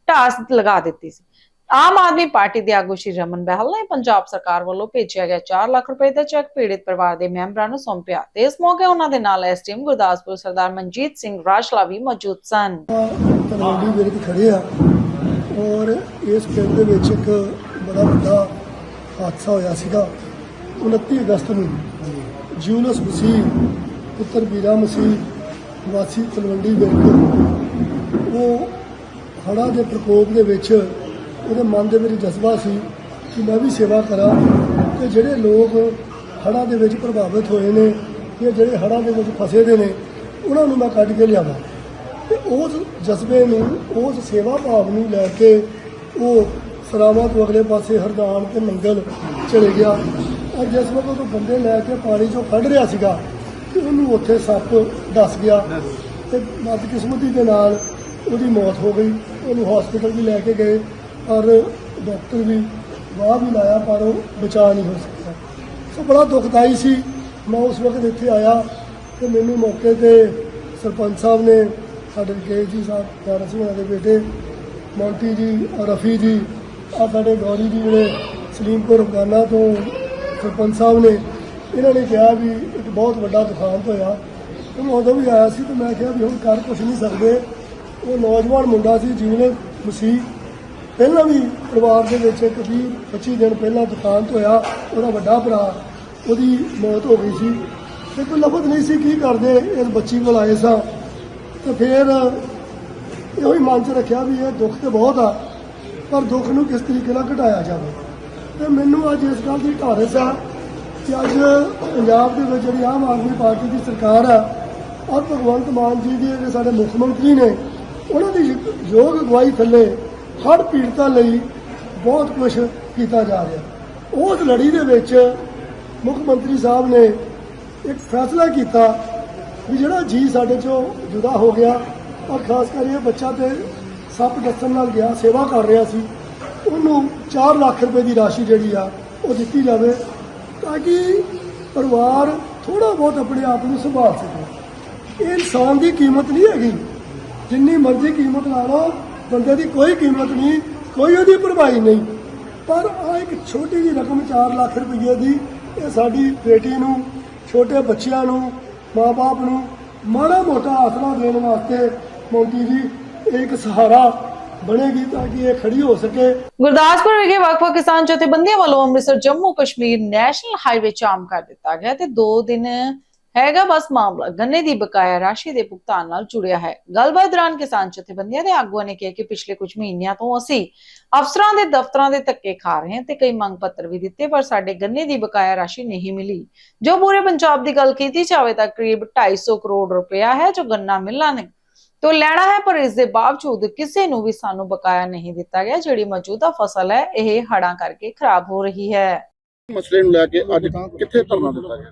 ਢਾਸ ਲਗਾ ਦਿੱਤੀ ਸੀ। ਆਮ ਆਦਮੀ ਪਾਰਟੀ ਦੇ ਆਗੂ ਸ਼੍ਰੀ ਰਮਨ ਬਹਿਲ ਨੇ ਪੰਜਾਬ ਸਰਕਾਰ ਵੱਲੋਂ ਭੇਜਿਆ ਗਿਆ 4 ਲੱਖ ਰੁਪਏ ਦਾ ਚੈੱਕ ਪੀੜਿਤ ਪਰਿਵਾਰ ਦੇ ਮੈਂਬਰਾਂ ਨੂੰ ਸੌਂਪਿਆ ਤੇ ਇਸ ਮੌਕੇ ਉਹਨਾਂ ਦੇ ਨਾਲ ਐਸਟੀਐਮ ਗੁਰਦਾਸਪੁਰ ਸਰਦਾਰ ਮਨਜੀਤ ਸਿੰਘ ਰਾਸ਼ਲਾ ਵੀ ਮੌਜੂਦ ਸਨ। ਤਲਵੰਡੀ ਵਿਰਕ ਖੜੇ ਆ ਔਰ ਇਸ ਪਿੰਡ ਦੇ ਵਿੱਚ ਇੱਕ ਬੜਾ ਵੱਡਾ ਹਾਦਸਾ ਹੋਇਆ ਸੀਗਾ 29 ਅਗਸਤ ਨੂੰ। ਜੂਨਸ ਮਸੀਹ, ਪੁੱਤਰ ਬੀਰਾ ਮਸੀਹ, ਵਾਸੀ ਤਲਵੰਡੀ ਵਿਰਕ ਉਹ ਹੜ੍ਹਾਂ ਦੇ ਪ੍ਰਕੋਪ ਦੇ ਵਿੱਚ ਉਹਦੇ ਮਨ ਦੇ ਵਿੱਚ ਜਜ਼ਬਾ ਸੀ ਕਿ ਮੈਂ ਵੀ ਸੇਵਾ ਕਰਾਂ ਤੇ ਜਿਹੜੇ ਲੋਕ ਹੜ੍ਹਾਂ ਦੇ ਵਿੱਚ ਪ੍ਰਭਾਵਿਤ ਹੋਏ ਨੇ ਜਾਂ ਜਿਹੜੇ ਹੜ੍ਹਾਂ ਦੇ ਵਿੱਚ ਫਸੇ ਦੇ ਨੇ, ਉਹਨਾਂ ਨੂੰ ਮੈਂ ਕੱਢ ਕੇ ਲਿਆਵਾਂ। ਤੇ ਉਸ ਜਜ਼ਬੇ ਨੂੰ, ਉਸ ਸੇਵਾ ਭਾਵ ਨੂੰ ਲੈ ਕੇ ਉਹ ਸਰਾਵਾਂ ਤੋਂ ਅਗਲੇ ਪਾਸੇ ਹਰਦਾਨ ਤੇ ਮੰਗਲ ਚਲੇ ਗਿਆ। ਔਰ ਜਿਸ ਵਕਤ ਉਹ ਬੰਦੇ ਲੈ ਕੇ ਪਾਣੀ ਚੋਂ ਕੱਢ ਰਿਹਾ ਸੀਗਾ ਤੇ ਉਹਨੂੰ ਉੱਥੇ ਸੱਪ ਦੱਸ ਗਿਆ ਤੇ ਬਦਕਿਸਮਤੀ ਦੇ ਨਾਲ ਉਹਦੀ ਮੌਤ ਹੋ ਗਈ। ਉਹਨੂੰ ਹਸਪੀਟਲ ਵੀ ਲੈ ਕੇ ਗਏ। ਪਰ ਡਾਕਟਰ ਵੀ ਵਾਹ ਵੀ ਲਾਇਆ, ਪਰ ਉਹ ਬਚਾ ਨਹੀਂ ਹੋ ਸਕਿਆ ਸੋ ਬੜਾ ਦੁਖਦਾਈ ਸੀ। ਮੈਂ ਉਸ ਵਕਤ ਇੱਥੇ ਆਇਆ ਤੇ ਮੈਨੂੰ ਮੌਕੇ ਤੇ ਸਰਪੰਚ ਸਾਹਿਬ ਨੇ ਸਾਡੇ ਕੇ ਜੀ ਸਾਹਿਬ ਪਿਆਰਾ ਸਿੰਘ ਦੇ ਬੇਟੇ, ਮੌਂਟੀ ਜੀ ਰਫੀ ਜੀ ਆ ਸਾਡੇ ਗੌਰੀ ਜੀ ਜਿਹੜੇ ਸਲੀਮਪੁਰ ਅਫਗਾਨਾ ਤੋਂ ਸਰਪੰਚ ਸਾਹਿਬ ਨੇ, ਇਹਨਾਂ ਨੇ ਕਿਹਾ ਵੀ ਇੱਕ ਬਹੁਤ ਵੱਡਾ ਦੁਖਾਂਤ ਹੋਇਆ। ਤੇ ਮੈਂ ਉਦੋਂ ਵੀ ਆਇਆ ਸੀ ਤੇ ਮੈਂ ਕਿਹਾ ਵੀ ਹੁਣ ਕਰ ਕੁਛ ਨਹੀਂ ਸਕਦੇ। ਉਹ ਨੌਜਵਾਨ ਮੁੰਡਾ ਸੀ, ਜਿਹਨੇ ਮਸੀਹ ਪਹਿਲਾਂ ਵੀ ਪਰਿਵਾਰ ਦੇ ਵਿੱਚ ਇੱਕ ਵੀਹ 25 ਦਿਨ ਪਹਿਲਾਂ ਦੁਕਾਨ ਹੋਇਆ, ਉਹਦਾ ਵੱਡਾ ਭਰਾ, ਉਹਦੀ ਮੌਤ ਹੋ ਗਈ ਸੀ। ਤੇ ਕੋਈ ਲਫ਼ਜ਼ ਨਹੀਂ ਸੀ ਕੀ ਕਰਦੇ ਇਸ ਬੱਚੀ ਕੋਲ ਆਏ ਸਾਂ। ਤੇ ਫਿਰ ਇਹੋ ਹੀ ਮਨ 'ਚ ਰੱਖਿਆ ਵੀ ਇਹ ਦੁੱਖ ਤੇ ਬਹੁਤ ਆ, ਪਰ ਦੁੱਖ ਨੂੰ ਕਿਸ ਤਰੀਕੇ ਨਾਲ ਘਟਾਇਆ ਜਾਵੇ। ਤੇ ਮੈਨੂੰ ਅੱਜ ਇਸ ਗੱਲ ਦੀ ਢਾਰਸ ਆ ਕਿ ਅੱਜ ਪੰਜਾਬ ਦੇ ਵਿੱਚ ਜਿਹੜੀ ਆਮ ਆਦਮੀ ਪਾਰਟੀ ਦੀ ਸਰਕਾਰ ਆ, ਔਰ ਭਗਵੰਤ ਮਾਨ ਜੀ ਦੇ ਜਿਹੜੇ ਸਾਡੇ ਮੁੱਖ ਮੰਤਰੀ ਨੇ, ਉਹਨਾਂ ਦੀ ਯੋਗ ਅਗਵਾਈ ਥੱਲੇ ਹਰ ਪੀੜਤਾਂ ਲਈ ਬਹੁਤ ਕੁਝ ਕੀਤਾ ਜਾ ਰਿਹਾ। ਉਸ ਲੜੀ ਦੇ ਵਿੱਚ ਮੁੱਖ ਮੰਤਰੀ ਸਾਹਿਬ ਨੇ ਇੱਕ ਫੈਸਲਾ ਕੀਤਾ ਵੀ ਜਿਹੜਾ ਜੀ ਸਾਡੇ ਚੋਂ ਜੁਦਾ ਹੋ ਗਿਆ, ਔਰ ਖਾਸ ਕਰ ਇਹ ਬੱਚਾ ਤੇ ਸੱਪ ਦੱਸਣ ਨਾਲ ਗਿਆ, ਸੇਵਾ ਕਰ ਰਿਹਾ ਸੀ, ਉਹਨੂੰ 4 ਲੱਖ ਰੁਪਏ ਦੀ ਰਾਸ਼ੀ ਜਿਹੜੀ ਆ, ਉਹ ਦਿੱਤੀ ਜਾਵੇ ਤਾਂ ਕਿ ਪਰਿਵਾਰ ਥੋੜਾ ਬਹੁਤ ਆਪਣੇ ਆਪ ਨੂੰ ਸੰਭਾਲ ਸਕੇ। ਇਹ ਇਨਸਾਨ ਦੀ ਕੀਮਤ ਨਹੀਂ ਹੈਗੀ। ਜਿੰਨੀ ਮਰਜ਼ੀ ਕੀਮਤ ਲਾ ਲਓ ਬੰਦੇ ਦੀ ਕੋਈ ਕੀਮਤ ਨਹੀਂ, ਕੋਈ ਉਹਦੀ ਭਰਵਾਈ ਨਹੀਂ। ਪਰ ਆ ਇੱਕ ਛੋਟੀ ਜਿਹੀ ਰਕਮ 4 ਲੱਖ ਰੁਪਏ ਦੀ, ਇਹ ਸਾਡੀ ਬੇਟੀ ਨੂੰ, ਛੋਟੇ ਬੱਚਿਆਂ ਨੂੰ ਮਾਪੇ ਨੂੰ ਮਾੜਾ ਮੋਟਾ ਆਸਰਾ ਦੇਣ ਵਾਸਤੇ ਮੋਦੀ ਜੀ, ਇਹ ਇੱਕ ਸਹਾਰਾ ਬਣੇਗੀ ਤਾਂ ਕਿ ਇਹ ਖੜੀ ਹੋ ਸਕੇ। ਗੁਰਦਾਸਪੁਰ ਵਿਖੇ ਵੱਖ-ਵੱਖ ਕਿਸਾਨ ਜਥੇਬੰਦੀਆਂ ਵੱਲੋਂ Amritsar Jammu Kashmir national highway jam ਕਰ ਦਿੱਤਾ ਗਿਆ ਤੇ 2 ਦਿਨ ਹੈਗਾ ਬਸ ਮਾਮਲਾ। ਗੰਨੇ ਦੀ ਬਕਾਇਆ ਰਾਸ਼ੀ ਦੇ ਭੁਗਤਾਨ ਨਾਲ ਜੁੜਿਆ ਹੈ। ਗੱਲਬਾਤ ਦੌਰਾਨ ਕਿਸਾਨ ਜਥੇਬੰਦੀਆਂ ਦੇ ਆਗੂਆਂ ਨੇ ਕਿਹਾ ਕਿ ਪਿਛਲੇ ਕੁਝ ਮਹੀਨਿਆਂ ਤੋਂ ਅਸੀਂ ਅਫਸਰਾਂ ਦੇ ਦਫ਼ਤਰਾਂ ਦੇ ਧੱਕੇ ਖਾ ਰਹੇ ਹਾਂ ਤੇ ਕਈ ਮੰਗ ਪੱਤਰ ਵੀ ਦਿੱਤੇ, ਪਰ ਸਾਡੇ ਗੰਨੇ ਦੀ ਬਕਾਇਆ ਰਾਸ਼ੀ ਨਹੀਂ ਮਿਲੀ। ਜੋ ਪੂਰੇ ਪੰਜਾਬ ਦੀ ਗੱਲ ਕੀਤੀ ਜਾਵੇ ਤਾਂ ਕਰੀਬ 250 ਕਰੋੜ ਰੁਪਇਆ ਹੈ ਜੋ ਗੰਨਾ ਮਿਲਾਂ ਨੇ। ਤੋਂ ਲੈਣਾ ਹੈ, ਪਰ ਇਸ ਦੇ ਬਾਵਜੂਦ ਕਿਸੇ ਨੂੰ ਵੀ ਸਾਨੂੰ ਬਕਾਇਆ ਨਹੀਂ ਦਿੱਤਾ ਗਿਆ, ਜਿਹੜੀ ਮੌਜੂਦਾ ਫਸਲ ਹੈ, ਇਹ ਹੜਾਂ ਕਰਕੇ ਖਰਾਬ ਹੋ ਰਹੀ ਹੈ। ਮਸਲੇ ਨੂੰ ਲੈ ਕੇ ਅੱਜ ਕਿੱਥੇ ਧਰਨਾ ਦਿੱਤਾ ਗਿਆ?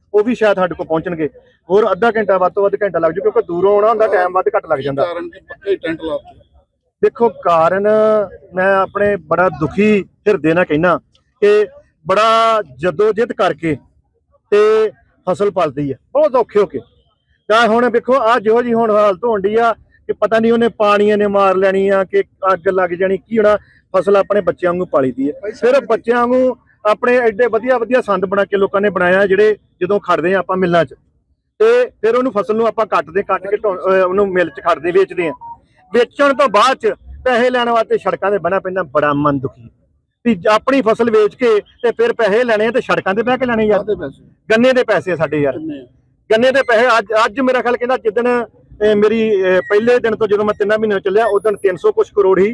ਉਹ ਵੀ ਸ਼ਾਇਦ ਸਾਡੇ ਕੋਲ ਪਹੁੰਚਣਗੇ। ਹੋਰ ਅੱਧਾ ਘੰਟਾ ਵੱਧ ਤੋਂ ਵੱਧ ਘੰਟਾ ਲੱਗ ਜੂ ਕਿਉਂਕਿ ਦੂਰੋਂ ਆਉਣਾ ਹੁੰਦਾ ਟਾਈਮ ਵੱਧ ਘੱਟ ਲੱਗ ਜਾਂਦਾ। ਕਾਰਨ ਕਿ? ਪੱਕੇ ਟੈਂਟ ਲਾਤੇ। ਦੇਖੋ ਕਾਰਨ ਮੈਂ ਆਪਣੇ ਬੜਾ ਦੁਖੀ ਹਿਰਦੇ ਨਾਲ ਕਹਿਣਾ ਕਿ ਬੜਾ ਜਦੋਜਹਿਦ ਕਰਕੇ ਤੇ ਫਸਲ ਪਲਦੀ ਆ। ਬਹੁਤ ਔਖੇ ਹੋ ਕੇ। ਤਾਂ ਹੁਣ ਵੇਖੋ ਆ ਜਿਹੋ ਜੀ ਹੁਣ ਹਾਲਤ ਹੋਣ ਡਈ ਆ ਕਿ ਪਤਾ ਨਹੀਂ ਉਹਨੇ ਪਾਣੀਆਂ ਨੇ ਮਾਰ ਲੈਣੀ ਆ ਕਿ ਅੱਗ ਲੱਗ ਜਾਣੀ ਕੀ ਹੋਣਾ। ਫਸਲ ਆਪਣੇ ਬੱਚਿਆਂ ਵਾਂਗੂ ਪਾਲੀ ਦੀ ਹੈ ਸਿਰਫ ਬੱਚਿਆਂ ਵਾਂਗੂ ਆਪਣੇ ਐਡੇ ਵਧੀਆ ਵਧੀਆ ਸੰਦ ਬਣਾ ਕੇ ਲੋਕਾਂ ਨੇ ਬਣਾਇਆ ਜਿਹੜੇ ਜਦੋਂ ਖੜਦੇ ਆ ਆਪਾਂ ਮਿੱਲਾਂ 'ਚ। ਤੇ ਫਿਰ ਉਹਨੂੰ ਫਸਲ ਨੂੰ ਆਪਾਂ ਕੱਟਦੇ ਕੱਟ ਕੇ ਉਹਨੂੰ ਮਿਲ 'ਚ ਖੜਦੇ ਵੇਚਦੇ ਆ। ਵੇਚਣ ਤੋਂ ਬਾਅਦ 'ਚ ਪੈਸੇ ਲੈਣ ਵਾਸਤੇ ਸੜਕਾਂ ਤੇ ਬਣਾ ਪੈਂਦਾ ਬੜਾ ਮਨ ਦੁਖੀ। ਵੀ ਆਪਣੀ ਫਸਲ ਵੇਚ ਕੇ ਤੇ ਫਿਰ ਪੈਸੇ ਲੈਣੇ ਤੇ ਸੜਕਾਂ ਤੇ ਬਹਿ ਕੇ ਲੈਣੇ ਯਾਰ। ਗੰਨੇ ਦੇ ਪੈਸੇ ਸਾਡੇ ਯਾਰ? ਗੰਨੇ ਦੇ ਪੈਸੇ ਅੱਜ ਅੱਜ ਮੇਰਾ ਖਿਆਲ ਕਹਿੰਦਾ ਜਿੱਦਣ ਮੇਰੀ ਪਹਿਲੇ ਦਿਨ ਤੋਂ ਜਦੋਂ ਮੈਂ ਤਿੰਨਾਂ ਮਹੀਨੇ ਚੱਲਿਆ ਉਦੋਂ 300 ਕੁਛ ਕਰੋੜ ਹੀ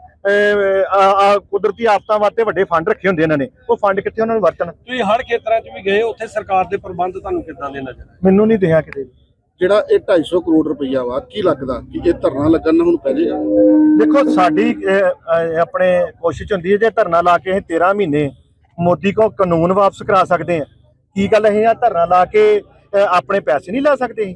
ਆ ਆ ਕੁਦਰਤੀ ਆਫਤਾਂ ਵਾਸਤੇ ਵੱਡੇ ਫੰਡ ਰੱਖੇ ਹੁੰਦੇ ਇਹਨਾਂ ਨੇ। ਉਹ ਫੰਡ ਕਿੱਥੇ ਉਹਨਾਂ ਨੂੰ ਵਰਤਣ? ਤੁਸੀਂ ਹਰ ਖੇਤਰਾਂ 'ਚ ਵੀ ਗਏ ਉੱਥੇ ਸਰਕਾਰ ਦੇ ਪ੍ਰਬੰਧ ਤੁਹਾਨੂੰ ਕਿੱਦਾਂ ਦੇ ਨਜ਼ਰ ਆਏ? ਮੈਨੂੰ ਨਹੀਂ ਦਿਆ ਕਿਤੇ ਵੀ। ਜਿਹੜਾ ਇਹ 250 ਕਰੋੜ ਰੁਪਈਆ ਵਾ ਕੀ ਲੱਗਦਾ ਕਿ ਇਹ ਧਰਨਾ ਲੱਗਣ ਨਾਲ ਹੁਣ ਪੈ ਜਾਏਗਾ? ਦੇਖੋ ਸਾਡੀ ਆਪਣੇ ਕੋਸ਼ਿਸ਼ ਹੁੰਦੀ ਹੈ ਜੇ ਧਰਨਾ ਲਾ ਕੇ ਅਸੀਂ 13 ਮਹੀਨੇ ਮੋਦੀ ਕੋ ਕਾਨੂੰਨ ਵਾਪਸ ਕਰਾ ਸਕਦੇ ਆ ਕੀ ਗੱਲ ਇਹ ਆ ਧਰਨਾ ਲਾ ਕੇ ਆਪਣੇ ਪੈਸੇ ਨਹੀਂ ਲੈ ਸਕਦੇ ਅਸੀਂ?